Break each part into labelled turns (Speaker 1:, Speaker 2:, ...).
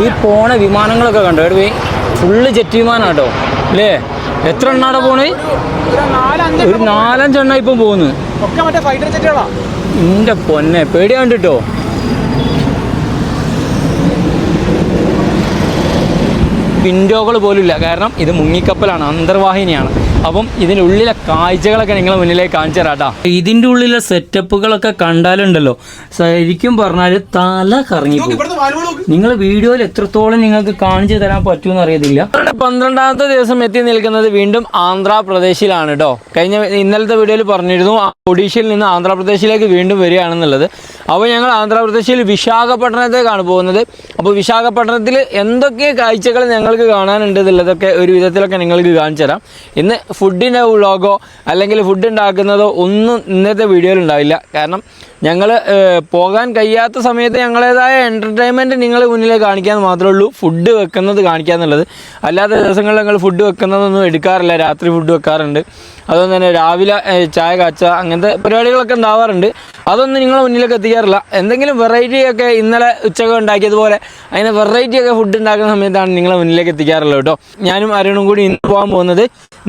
Speaker 1: ഈ പോണ വിമാനങ്ങളൊക്കെ കണ്ടോ? എടുവേ ഫുള്ള് ജെറ്റ് വിമാനം കേട്ടോ അല്ലേ എത്ര എണ്ണാടെ പോണ്?
Speaker 2: ഒരു നാലഞ്ച്
Speaker 1: ഒരു നാലഞ്ചെണ്ണ ഇപ്പം പോകുന്നു എന്റെ പൊന്നെ പേടിയാണ്ട് കേട്ടോ വിൻഡോകൾ പോലും ഇല്ല കാരണം ഇത് മുങ്ങിക്കപ്പലാണ് അന്തർവാഹിനിയാണ്. അപ്പം ഇതിന്റെ ഉള്ളിലെ കാഴ്ചകളൊക്കെ നിങ്ങളെ മുന്നിലേക്ക് കാണിച്ചു തരാട്ടാ ഇതിന്റെ ഉള്ളിലെ സെറ്റപ്പുകളൊക്കെ കണ്ടാലുണ്ടല്ലോ. ശരിക്കും പറഞ്ഞാൽ തല കറങ്ങി നിങ്ങൾ വീഡിയോയിൽ എത്രത്തോളം നിങ്ങൾക്ക് കാണിച്ചു തരാൻ പറ്റുമെന്ന് അറിയത്തില്ല പന്ത്രണ്ടാമത്തെ ദിവസം എത്തി നിൽക്കുന്നത് വീണ്ടും ആന്ധ്രാപ്രദേശിലാണ് കേട്ടോ കഴിഞ്ഞ ഇന്നലത്തെ വീഡിയോയിൽ പറഞ്ഞിരുന്നു ഒഡീഷയിൽ നിന്ന് ആന്ധ്രാപ്രദേശിലേക്ക് വീണ്ടും വരികയാണെന്നുള്ളത്. അപ്പോൾ ഞങ്ങൾ ആന്ധ്രാപ്രദേശിൽ വിശാഖപട്ടണത്തേക്കാണ് പോകുന്നത്. അപ്പോൾ വിശാഖപട്ടണത്തിൽ എന്തൊക്കെ കാഴ്ചകൾ ഞങ്ങൾക്ക് കാണാനുണ്ട് എന്നുള്ളതൊക്കെ ഒരു വിധത്തിലൊക്കെ നിങ്ങൾക്ക് കാണിച്ചു തരാം. ഇന്ന് ഫുഡിന്റെ വ്ളോഗോ അല്ലെങ്കിൽ ഫുഡ് ഉണ്ടാക്കുന്നതോ ഒന്നും ഇന്നത്തെ വീഡിയോയിൽ ഉണ്ടാവില്ല. കാരണം ഞങ്ങൾ പോകാൻ കഴിയാത്ത സമയത്ത് ഞങ്ങളേതായ എന്റർടൈൻമെന്റ് നിങ്ങൾ മുന്നിലേക്ക് കാണിക്കാൻ മാത്രമേ ഉള്ളൂ. ഫുഡ് വെക്കുന്നത് കാണിക്കുക എന്നുള്ളത് അല്ലാത്ത ദിവസങ്ങളിൽ ഞങ്ങൾ ഫുഡ് വെക്കുന്നതൊന്നും എടുക്കാറില്ല. രാത്രി ഫുഡ് വെക്കാറുണ്ട്. അതുകൊണ്ട് തന്നെ രാവിലെ ചായ കാച്ച അങ്ങനത്തെ പരിപാടികളൊക്കെ ഉണ്ടാവാറുണ്ട്. അതൊന്നും നിങ്ങളെ മുന്നിലേക്ക് എത്തിക്കാറില്ല. എന്തെങ്കിലും വെറൈറ്റി ഒക്കെ ഇന്നലെ ഉച്ചയ്ക്ക് ഉണ്ടാക്കിയതുപോലെ അതിന് വെറൈറ്റി ഒക്കെ ഫുഡ് ഉണ്ടാക്കുന്ന സമയത്താണ് നിങ്ങളെ മുന്നിലേക്ക് എത്തിക്കാറുള്ളത് കേട്ടോ. ഞാനും അരുണും കൂടി ഇന്ന് പോകാൻ പോകുന്നത്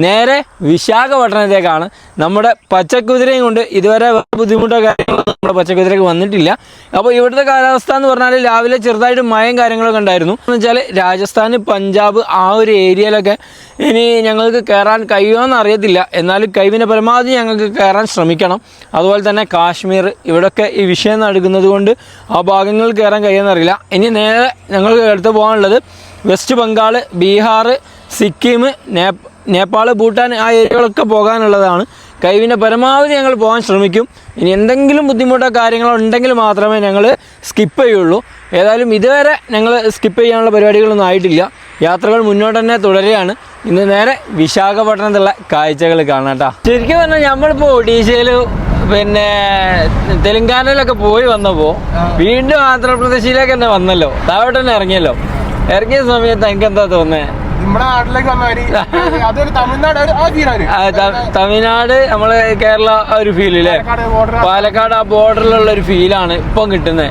Speaker 1: നേരെ വിശാഖപട്ടണത്തേക്കാണ്. നമ്മുടെ പച്ചക്കുതിരയും കൊണ്ട് ഇതുവരെ ബുദ്ധിമുട്ടോ കാര്യങ്ങളോ നമ്മുടെ പച്ചക്കുതിരയ്ക്ക് വന്നിട്ടില്ല. അപ്പോൾ ഇവിടുത്തെ കാലാവസ്ഥ എന്ന് പറഞ്ഞാൽ രാവിലെ ചെറുതായിട്ട് മഴയും കാര്യങ്ങളൊക്കെ ഉണ്ടായിരുന്നു. എന്ന് വെച്ചാൽ രാജസ്ഥാൻ പഞ്ചാബ് ആ ഒരു ഏരിയയിലൊക്കെ ഇനി ഞങ്ങൾക്ക് കയറാൻ കഴിയുമെന്ന് അറിയത്തില്ല. എന്നാലും കഴിവിന്റെ പരമാവധി ഞങ്ങൾക്ക് കയറാൻ ശ്രമിക്കണം. അതുപോലെ തന്നെ കാശ്മീർ ഇവിടെയൊക്കെ ഈ വിഷയം നടക്കുന്നത് കൊണ്ട് ആ ഭാഗങ്ങളിൽ കയറാൻ കഴിയുമെന്നറിയില്ല ഇനി നേരെ ഞങ്ങൾക്ക് എടുത്ത് പോകാനുള്ളത് വെസ്റ്റ് ബംഗാൾ ബീഹാർ സിക്കിം നേപ്പാൾ ഭൂട്ടാൻ ആ ഏരിയകളൊക്കെ പോകാനുള്ളതാണ്. കഴിവിന്റെ പരമാവധി ഞങ്ങൾ പോകാൻ ശ്രമിക്കും. ഇനി എന്തെങ്കിലും ബുദ്ധിമുട്ടോ കാര്യങ്ങളോ ഉണ്ടെങ്കിൽ മാത്രമേ ഞങ്ങൾ സ്കിപ്പ് ചെയ്യുള്ളൂ. ഏതായാലും ഇതുവരെ ഞങ്ങൾ സ്കിപ്പ് ചെയ്യാനുള്ള പരിപാടികളൊന്നും ആയിട്ടില്ല. യാത്രകൾ മുന്നോട്ട് തന്നെ തുടരുകയാണ്. ഇന്ന് നേരെ വിശാഖപട്ടണത്തുള്ള കാഴ്ചകൾ കാണാം കേട്ടോ. ശരിക്കും പറഞ്ഞാൽ നമ്മളിപ്പോൾ ഒഡീഷയിൽ പിന്നെ തെലങ്കാനയിലൊക്കെ പോയി വന്നപ്പോൾ വീണ്ടും ആന്ധ്രാപ്രദേശിലേക്ക് തന്നെ വന്നല്ലോ. താഴോട്ട് തന്നെ ഇറങ്ങിയല്ലോ. ഇറങ്ങിയ സമയത്ത് എനിക്ക് എന്താ തോന്നുന്നത്
Speaker 2: നമ്മുടെ നാട്ടിലേക്ക് വന്ന അതൊരു തമിഴ്നാട്
Speaker 1: തമിഴ്നാട് നമ്മൾ കേരള ആ ഒരു ഫീൽ അല്ലേ
Speaker 2: പാലക്കാട് ആ.
Speaker 1: പാലക്കാട് ആ ബോർഡറിലുള്ള ഒരു ഫീലാണ് ഇപ്പം കിട്ടുന്നത്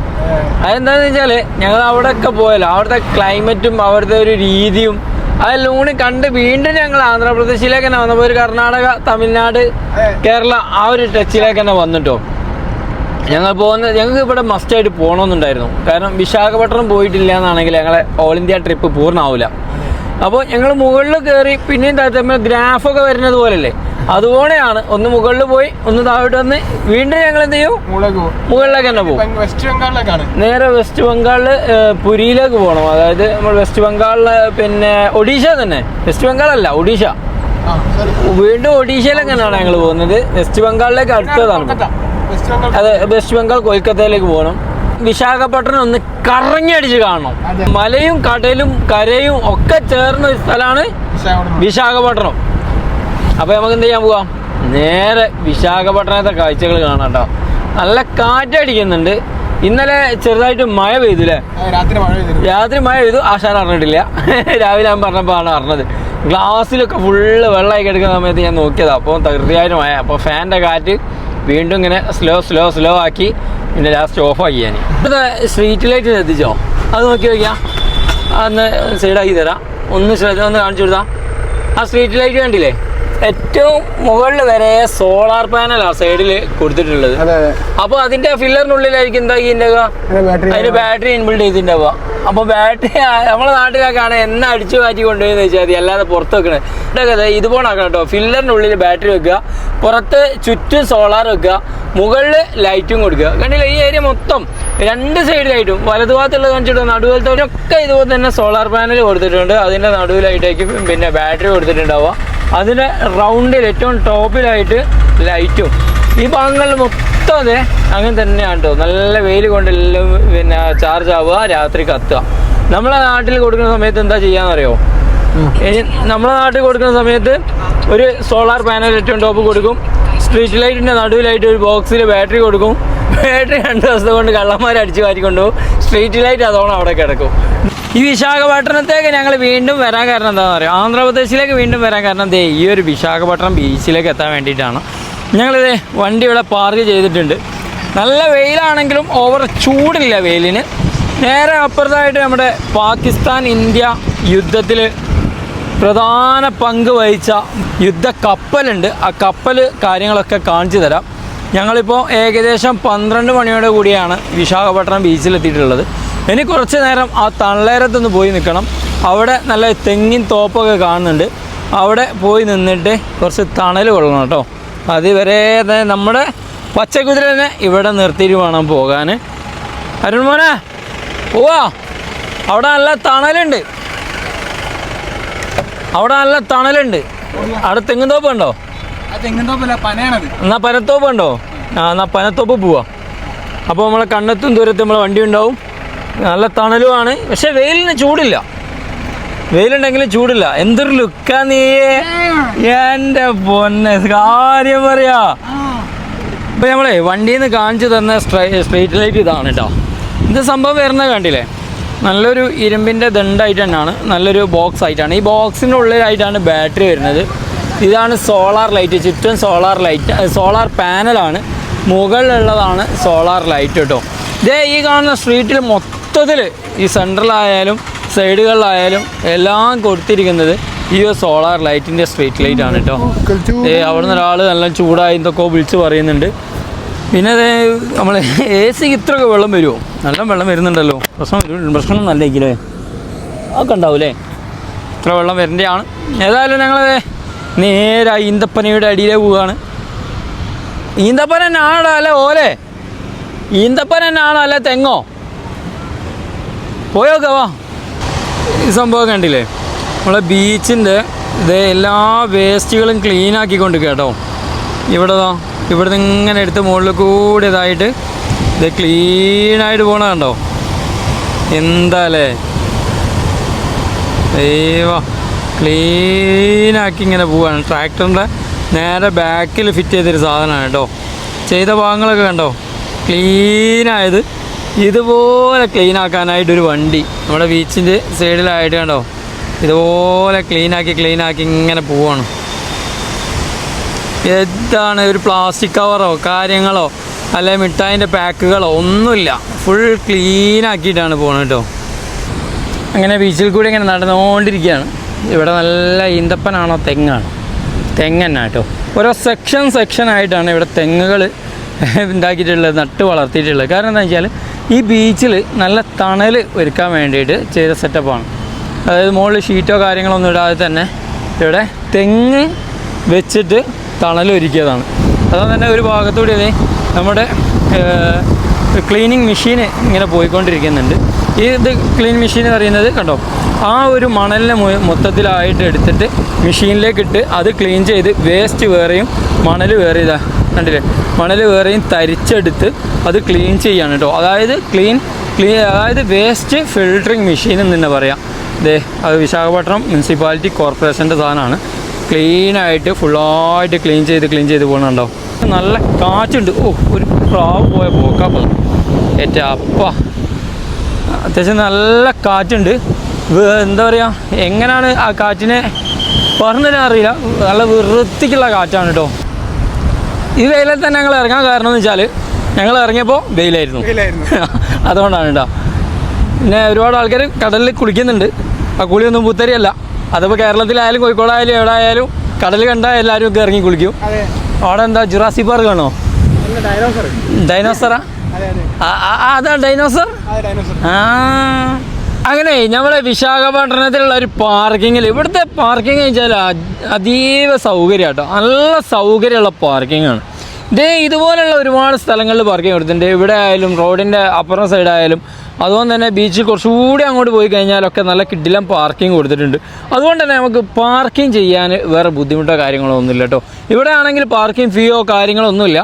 Speaker 1: അതെന്താന്ന് വെച്ചാൽ ഞങ്ങൾ അവിടെ ഒക്കെ പോയല്ലോ. അവിടുത്തെ ക്ലൈമറ്റും അവിടുത്തെ ഒരു രീതിയും അതെല്ലാം കൂടി കണ്ട് വീണ്ടും ഞങ്ങൾ ആന്ധ്രാപ്രദേശിലേക്ക് തന്നെ വന്നപ്പോൾ ഒരു കർണാടക തമിഴ്നാട് കേരള ആ ഒരു ടച്ചിലേക്ക് തന്നെ വന്നിട്ടോ. ഞങ്ങൾ പോകുന്ന ഞങ്ങൾക്ക് ഇവിടെ മസ്റ്റായിട്ട് പോകണമെന്നുണ്ടായിരുന്നു കാരണം വിശാഖപട്ടണം പോയിട്ടില്ല എന്നാണെങ്കിൽ ഞങ്ങളെ ഓൾ ഇന്ത്യ ട്രിപ്പ് പൂർണമാവില്ല അപ്പോൾ ഞങ്ങൾ മുകളിൽ കയറി പിന്നെയും താഴ്ത്തമ്മ ഗ്രാഫൊക്കെ വരുന്നത് പോലല്ലേ അതുപോലെയാണ്. ഒന്ന് മുകളിൽ പോയി ഒന്ന് താഴോട്ട് വന്ന് വീണ്ടും ഞങ്ങൾ എന്ത് ചെയ്യും?
Speaker 2: മുകളിലേക്ക്
Speaker 1: തന്നെ പോകും.
Speaker 2: വെസ്റ്റ് ബംഗാളിലേക്കാണ്
Speaker 1: നേരെ വെസ്റ്റ് ബംഗാളിൽ പുരിയിലേക്ക് പോകണം അതായത് നമ്മൾ വെസ്റ്റ് ബംഗാളിൽ പിന്നെ ഒഡീഷ തന്നെ. വെസ്റ്റ് ബംഗാളല്ല ഒഡീഷ. വീണ്ടും ഒഡീഷയിലേക്കാണ് ഞങ്ങൾ പോകുന്നത്? വെസ്റ്റ് ബംഗാളിലേക്ക് അടുത്തതാണ്. അതെ വെസ്റ്റ് ബംഗാൾ കൊൽക്കത്തയിലേക്ക് പോകണം. വിശാഖപട്ടണം ഒന്ന് കറങ്ങിയടിച്ച് കാണണം. മലയും കടലും കരയും ഒക്കെ ചേർന്ന ഒരു സ്ഥലമാണ്
Speaker 2: വിശാഖപട്ടണം.
Speaker 1: അപ്പോൾ അപ്പൊ നമുക്ക് എന്ത് ചെയ്യാൻ പോവാം? നേരെ വിശാഖപട്ടണത്തെ കാഴ്ചകൾ കാണാം കേട്ടോ. നല്ല കാറ്റടിക്കുന്നുണ്ട്. ഇന്നലെ ചെറുതായിട്ട് മഴ പെയ്തു അല്ലേ
Speaker 2: രാത്രി മഴ
Speaker 1: പെയ്തു. ആശാൻ അറിഞ്ഞിട്ടില്ല. രാവിലെ ഞാൻ പറഞ്ഞപ്പോഴാണ് അറിഞ്ഞത്. ഗ്ലാസ്സിലൊക്കെ ഫുള്ള് വെള്ളമായി കിടക്കുന്ന സമയത്ത് ഞാൻ നോക്കിയതാണ് അപ്പോൾ തീർച്ചയായിട്ടും മഴ. അപ്പോൾ ഫാന്റെ കാറ്റ് വീണ്ടും ഇങ്ങനെ സ്ലോ സ്ലോ സ്ലോ ആക്കി. പിന്നെ ലാസ്റ്റ് ഓഫ് ആക്കി ഞാൻ ഇവിടുത്തെ സ്ട്രീറ്റ് ലൈറ്റ് എത്തിച്ചോ? അത് നോക്കി വയ്ക്കാം അന്ന് സൈഡാക്കി തരാം. ഒന്ന് ശ്രദ്ധ ഒന്ന് കാണിച്ചു കൊടുത്താ. ആ സ്ട്രീറ്റ് ലൈറ്റ് കണ്ടില്ലേ? ഏറ്റവും മുകളിൽ വരെ സോളാർ പാനലാണ് സൈഡിൽ കൊടുത്തിട്ടുള്ളത്. അപ്പോൾ അതിന്റെ ഫില്ലറിനുള്ളിലായിരിക്കും എന്താ
Speaker 2: ഇതിന്റെ
Speaker 1: അതിന് ബാറ്ററി ഇൻബിൽഡ് ചെയ്തിട്ടുണ്ടാവുക. അപ്പോൾ ബാറ്ററി നമ്മളെ നാട്ടിലൊക്കെയാണ് എണ്ണ അടിച്ചു മാറ്റി കൊണ്ടുപോയെന്ന് വെച്ചാൽ മതി അല്ലാതെ പുറത്ത് വെക്കണേ. ഇതൊക്കെ ഇതുപോലെ ആക്കണം കേട്ടോ. ഫില്ലറിന്റെ ഉള്ളിൽ ബാറ്ററി വെക്കുക പുറത്ത് ചുറ്റും സോളാർ വെക്കുക മുകളിൽ ലൈറ്റും കൊടുക്കുക. കണ്ടില്ല ഈ ഏരിയ മൊത്തം രണ്ട് സൈഡിലായിട്ടും വലതുഭാഗത്തുള്ളത് കാണിച്ചിട്ട് നടുവിലത്തോടൊക്കെ ഇതുപോലെ തന്നെ സോളാർ പാനൽ കൊടുത്തിട്ടുണ്ട്. അതിന്റെ നടുവിലായിട്ടേക്കും പിന്നെ ബാറ്ററി കൊടുത്തിട്ടുണ്ടാവുക. അതിന്റെ റൗണ്ടിൽ ഏറ്റവും ടോപ്പിലായിട്ട് ലൈറ്റും. ഈ ഭാഗങ്ങളിൽ മൊത്തം അതെ അങ്ങനെ തന്നെയാണ് കേട്ടോ നല്ല വെയിൽ കൊണ്ടെല്ലാം പിന്നെ ചാർജ് ആവുക രാത്രി കത്തുക. നമ്മളെ നാട്ടിൽ കൊടുക്കുന്ന സമയത്ത് എന്താ ചെയ്യാന്നറിയോ? ഇനി നമ്മളെ നാട്ടിൽ കൊടുക്കുന്ന സമയത്ത് ഒരു സോളാർ പാനൽ ഏറ്റവും ടോപ്പ് കൊടുക്കും. സ്ട്രീറ്റ് ലൈറ്റിന്റെ നടുവിലായിട്ട് ഒരു ബോക്സിൽ ബാറ്ററി കൊടുക്കും. ബാറ്ററി രണ്ട് ദിവസം കൊണ്ട് കള്ളന്മാർ അടിച്ചു മാറ്റി കൊണ്ടുപോകും സ്ട്രീറ്റ് ലൈറ്റ് അതോണം അവിടെ കിടക്കും. ഈ വിശാഖപട്ടണത്തേക്ക് ഞങ്ങൾ വീണ്ടും വരാൻ കാരണം എന്താണെന്ന് അറിയാം? ആന്ധ്രാപ്രദേശിലേക്ക് വീണ്ടും വരാൻ കാരണം ദേ ഈ ഒരു വിശാഖപട്ടണം ബീച്ചിലേക്ക് എത്താൻ വേണ്ടിയിട്ടാണ്. ഞങ്ങളിത് വണ്ടി ഇവിടെ പാർക്ക് ചെയ്തിട്ടുണ്ട്. നല്ല വെയിലാണെങ്കിലും ഓവർ ചൂടില്ല വെയിലിന്. നേരെ അപ്പുറത്തായിട്ട് നമ്മുടെ പാകിസ്ഥാൻ ഇന്ത്യ യുദ്ധത്തിൽ പ്രധാന പങ്ക് വഹിച്ച യുദ്ധ കപ്പലുണ്ട്. ആ കപ്പൽ കാര്യങ്ങളൊക്കെ കാണിച്ചു തരാം. ഞങ്ങളിപ്പോൾ ഏകദേശം പന്ത്രണ്ട് മണിയോടെ കൂടിയാണ് വിശാഖപട്ടണം ബീച്ചിലെത്തിയിട്ടുള്ളത് ഇനി കുറച്ച് നേരം ആ തള്ളേരത്തൊന്ന് പോയി നിൽക്കണം. അവിടെ നല്ല തെങ്ങിൻ തോപ്പൊക്കെ കാണുന്നുണ്ട്. അവിടെ പോയി നിന്നിട്ട് കുറച്ച് തണൽ കൊള്ളണം കേട്ടോ. അതുവരെ നമ്മുടെ നമ്മുടെ പച്ചക്കുതിരനെ ഇവിടെ നിർത്തിയിട്ട് വേണം പോകാൻ. അരുൺ മോനെ പോവാ. അവിടെ നല്ല തണലുണ്ട്. അവിടെ നല്ല തണലുണ്ട്. അവിടെ തെങ്ങും തോപ്പ് ഉണ്ടോ?
Speaker 2: ആ തെങ്ങിൻ തോപ്പല്ല പനയാണത്.
Speaker 1: എന്നാ പനത്തോപ്പ് ഉണ്ടോ? ആ എന്നാ പനത്തോപ്പ് പോവാ. അപ്പോൾ നമ്മളെ കണ്ണെത്തും ദൂരത്തും നമ്മളെ വണ്ടി ഉണ്ടാവും. നല്ല തണലുമാണ്. പക്ഷെ വെയിലിന് ചൂടില്ല. വെയിലുണ്ടെങ്കിലും ചൂടില്ല. എന്തൊരു ലുക്കാ നീ? എന്റെ പൊന്നെ കാര്യം പറയാ. ഇപ്പൊ നമ്മളെ വണ്ടിയിൽ നിന്ന് കാണിച്ചു തന്ന സ്ട്രീറ്റ് ലൈറ്റ് ഇതാണ് കേട്ടോ ഇത് സംഭവം വരുന്നത് കണ്ടില്ലേ? നല്ലൊരു ഇരുമ്പിന്റെ ദണ്ടായിട്ട് തന്നെയാണ്. നല്ലൊരു ബോക്സ് ആയിട്ടാണ് ഈ ബോക്സിന്റെ ഉള്ളിലായിട്ടാണ് ബാറ്ററി വരുന്നത്. ഇതാണ് സോളാർ ലൈറ്റ്. ചുറ്റും സോളാർ ലൈറ്റ് സോളാർ പാനലാണ്. മുകളിലുള്ളതാണ് സോളാർ ലൈറ്റ് കേട്ടോ ഇതേ ഈ കാണുന്ന സ്ട്രീറ്റിൽ മൊത്തത്തിൽ ഈ സെൻട്രലായാലും സൈഡുകളിലായാലും എല്ലാം കൊടുത്തിരിക്കുന്നത് ഈ ഒരു സോളാർ ലൈറ്റിന്റെ സ്ട്രീറ്റ് ലൈറ്റ് ആണ് കേട്ടോ അവിടെ നിന്ന് ഒരാൾ നല്ല ചൂടായി എന്തൊക്കെ വിളിച്ച് പറയുന്നുണ്ട്. പിന്നെ അതേ നമ്മൾ എ സിക്ക് ഇത്രയൊക്കെ വെള്ളം വരുമോ നല്ല വെള്ളം വരുന്നുണ്ടല്ലോ. പ്രശ്നം പ്രശ്നം നല്ല ഇല്ലേ അതൊക്കെ ഉണ്ടാവൂലേ? ഇത്ര വെള്ളം വരേണ്ടതാണ്. ഏതായാലും ഞങ്ങൾ നേരെ ഈന്തപ്പനയുടെ അടിയിലേ പോവുകയാണ് ഈന്തപ്പന എന്നാണോ അല്ലേ ഓലെ? ഈന്തപ്പന എന്നാണോ അല്ലേ തെങ്ങോ? പോയോക്കെ ഈ സംഭവം കണ്ടില്ലേ? നമ്മളെ ബീച്ചിന്റെ ഇത് എല്ലാ വേസ്റ്റുകളും ക്ലീൻ ആക്കിക്കൊണ്ട് കേട്ടോ. ഇവിടെ ഇവിടെ നിന്ന് ഇങ്ങനെ എടുത്ത് മുകളിൽ കൂടി ഇതായിട്ട് ഇത് ക്ലീനായിട്ട് പോണ കണ്ടോ? എന്താല്ലേ ദൈവ ക്ലീനാക്കി ഇങ്ങനെ പോവാണ്. ട്രാക്ടറിന്റെ നേരെ ബാക്കിൽ ഫിറ്റ് ചെയ്തൊരു സാധനമാണ് കേട്ടോ. ചെയ്ത ഭാഗങ്ങളൊക്കെ കണ്ടോ? ക്ലീനായത് ഇതുപോലെ ക്ലീൻ ആക്കാനായിട്ട് ഒരു വണ്ടി. നമ്മുടെ ബീച്ചിന്റെ സൈഡിലായിട്ട് കണ്ടോ? ഇതുപോലെ ക്ലീൻ ആക്കി ക്ലീൻ ആക്കി ഇങ്ങനെ പോവാണ്. എന്താണ് ഒരു പ്ലാസ്റ്റിക് കവറോ കാര്യങ്ങളോ അല്ലെ മിഠായിന്റെ പാക്കുകളോ ഒന്നുമില്ല. ഫുൾ ക്ലീൻ ആക്കിയിട്ടാണ് പോകുന്നത് കേട്ടോ. അങ്ങനെ ബീച്ചിൽ കൂടി ഇങ്ങനെ നടന്നുകൊണ്ടിരിക്കുകയാണ്. ഇവിടെ നല്ല ഈന്തപ്പനാണോ തെങ്ങാണ്? തെങ്ങന്നെ കേട്ടോ. ഓരോ സെക്ഷൻ സെക്ഷനായിട്ടാണ് ഇവിടെ തെങ്ങുകൾ ഉണ്ടാക്കിയിട്ടുള്ളത് നട്ട് വളർത്തിയിട്ടുള്ളത്. കാരണം എന്താ വെച്ചാൽ ഈ ബീച്ചിൽ നല്ല തണൽ ഒരുക്കാൻ വേണ്ടിയിട്ട് ചെയ്ത സെറ്റപ്പാണ് അതായത് മുകളിൽ ഷീറ്റോ കാര്യങ്ങളൊന്നും ഇടാതെ തന്നെ ഇവിടെ തെങ്ങ് വെച്ചിട്ട് തണൽ ഒരുക്കിയതാണ്. അതുകൊണ്ട് തന്നെ ഒരു ഭാഗത്തൂടി അതേ നമ്മുടെ ക്ലീനിങ് മെഷീൻ ഇങ്ങനെ പോയിക്കൊണ്ടിരിക്കുന്നുണ്ട്. ഈ ഇത് ക്ലീൻ മെഷീൻ എന്ന് പറയുന്നത് കണ്ടോ? ആ ഒരു മണലിനെ മൊത്തത്തിലായിട്ട് എടുത്തിട്ട് മെഷീനിലേക്ക് ഇട്ട് അത് ക്ലീൻ ചെയ്ത് വേസ്റ്റ് വേറെയും മണൽ വേറെ ഇതാ കണ്ടില്ലേ? മണൽ വേറെയും തരിച്ചെടുത്ത് അത് ക്ലീൻ ചെയ്യാണ് കേട്ടോ അതായത് ക്ലീൻ ക്ലീൻ അതായത് വേസ്റ്റ് ഫിൽട്ടറിങ് മെഷീൻ എന്ന് തന്നെ പറയാം. ദേ അത് വിശാഖപട്ടണം മുനിസിപ്പാലിറ്റി കോർപ്പറേഷന്റെ സാധനമാണ്. ക്ലീനായിട്ട് ഫുള്ളായിട്ട് ക്ലീൻ ചെയ്ത് ക്ലീൻ ചെയ്ത് പോകുന്നുണ്ടോ നല്ല കാറ്റുണ്ട്. ഓ ഒരു പ്രാവ് പോയ പോക്കാ പോകും ഏറ്റവും അപ്പ. അത്യാവശ്യം നല്ല കാറ്റുണ്ട്. എന്താ പറയുക എങ്ങനെയാണ് ആ കാറ്റിനെ പറഞ്ഞു തരാൻ അറിയില്ല. നല്ല വൃത്തിക്കുള്ള കാറ്റാണ് കേട്ടോ ഈ വെയിലിൽ തന്നെ ഞങ്ങൾ ഇറങ്ങാൻ കാരണം എന്ന് വെച്ചാൽ ഞങ്ങൾ ഇറങ്ങിയപ്പോൾ വെയിലായിരുന്നു. അതുകൊണ്ടാണ് കേട്ടോ. പിന്നെ ഒരുപാട് ആൾക്കാർ കടലിൽ കുളിക്കുന്നുണ്ട്. ആ കുളിയൊന്നും പുത്തരിയല്ല. അതിപ്പോൾ കേരളത്തിലായാലും കോഴിക്കോടായാലും എവിടെ ആയാലും കടൽ കണ്ടാൽ എല്ലാവരും ഒക്കെ ഇറങ്ങി കുളിക്കും. അവിടെ എന്താ ജുറാസി പാർക്ക് ആണോ? ഡൈനോസറാ
Speaker 2: അതെ
Speaker 1: ഡൈനോസർ ആ. അങ്ങനെ നമ്മളെ വിശാഖപട്ടണത്തിലുള്ള ഒരു പാർക്കിങ്ങിൽ ഇവിടുത്തെ പാർക്കിംഗ് വെച്ചാൽ അതീവ സൗകര്യം നല്ല സൗകര്യമുള്ള പാർക്കിംഗ് ആണ്. ഇതേ ഇതുപോലുള്ള ഒരുപാട് സ്ഥലങ്ങളിൽ പാർക്കിംഗ് കൊടുത്തിട്ടുണ്ട്. ഇവിടെ ആയാലും റോഡിന്റെ അപ്പുറം സൈഡായാലും അതുകൊണ്ട് തന്നെ ബീച്ചിൽ കുറച്ചുകൂടി അങ്ങോട്ട് പോയി കഴിഞ്ഞാലൊക്കെ നല്ല കിഡിലം പാർക്കിംഗ് കൊടുത്തിട്ടുണ്ട്. അതുകൊണ്ട് തന്നെ നമുക്ക് പാർക്കിംഗ് ചെയ്യാൻ വേറെ ബുദ്ധിമുട്ടോ കാര്യങ്ങളോ ഒന്നുമില്ല കേട്ടോ ഇവിടെ ആണെങ്കിൽ പാർക്കിംഗ് ഫീയോ കാര്യങ്ങളോ ഒന്നുമില്ല.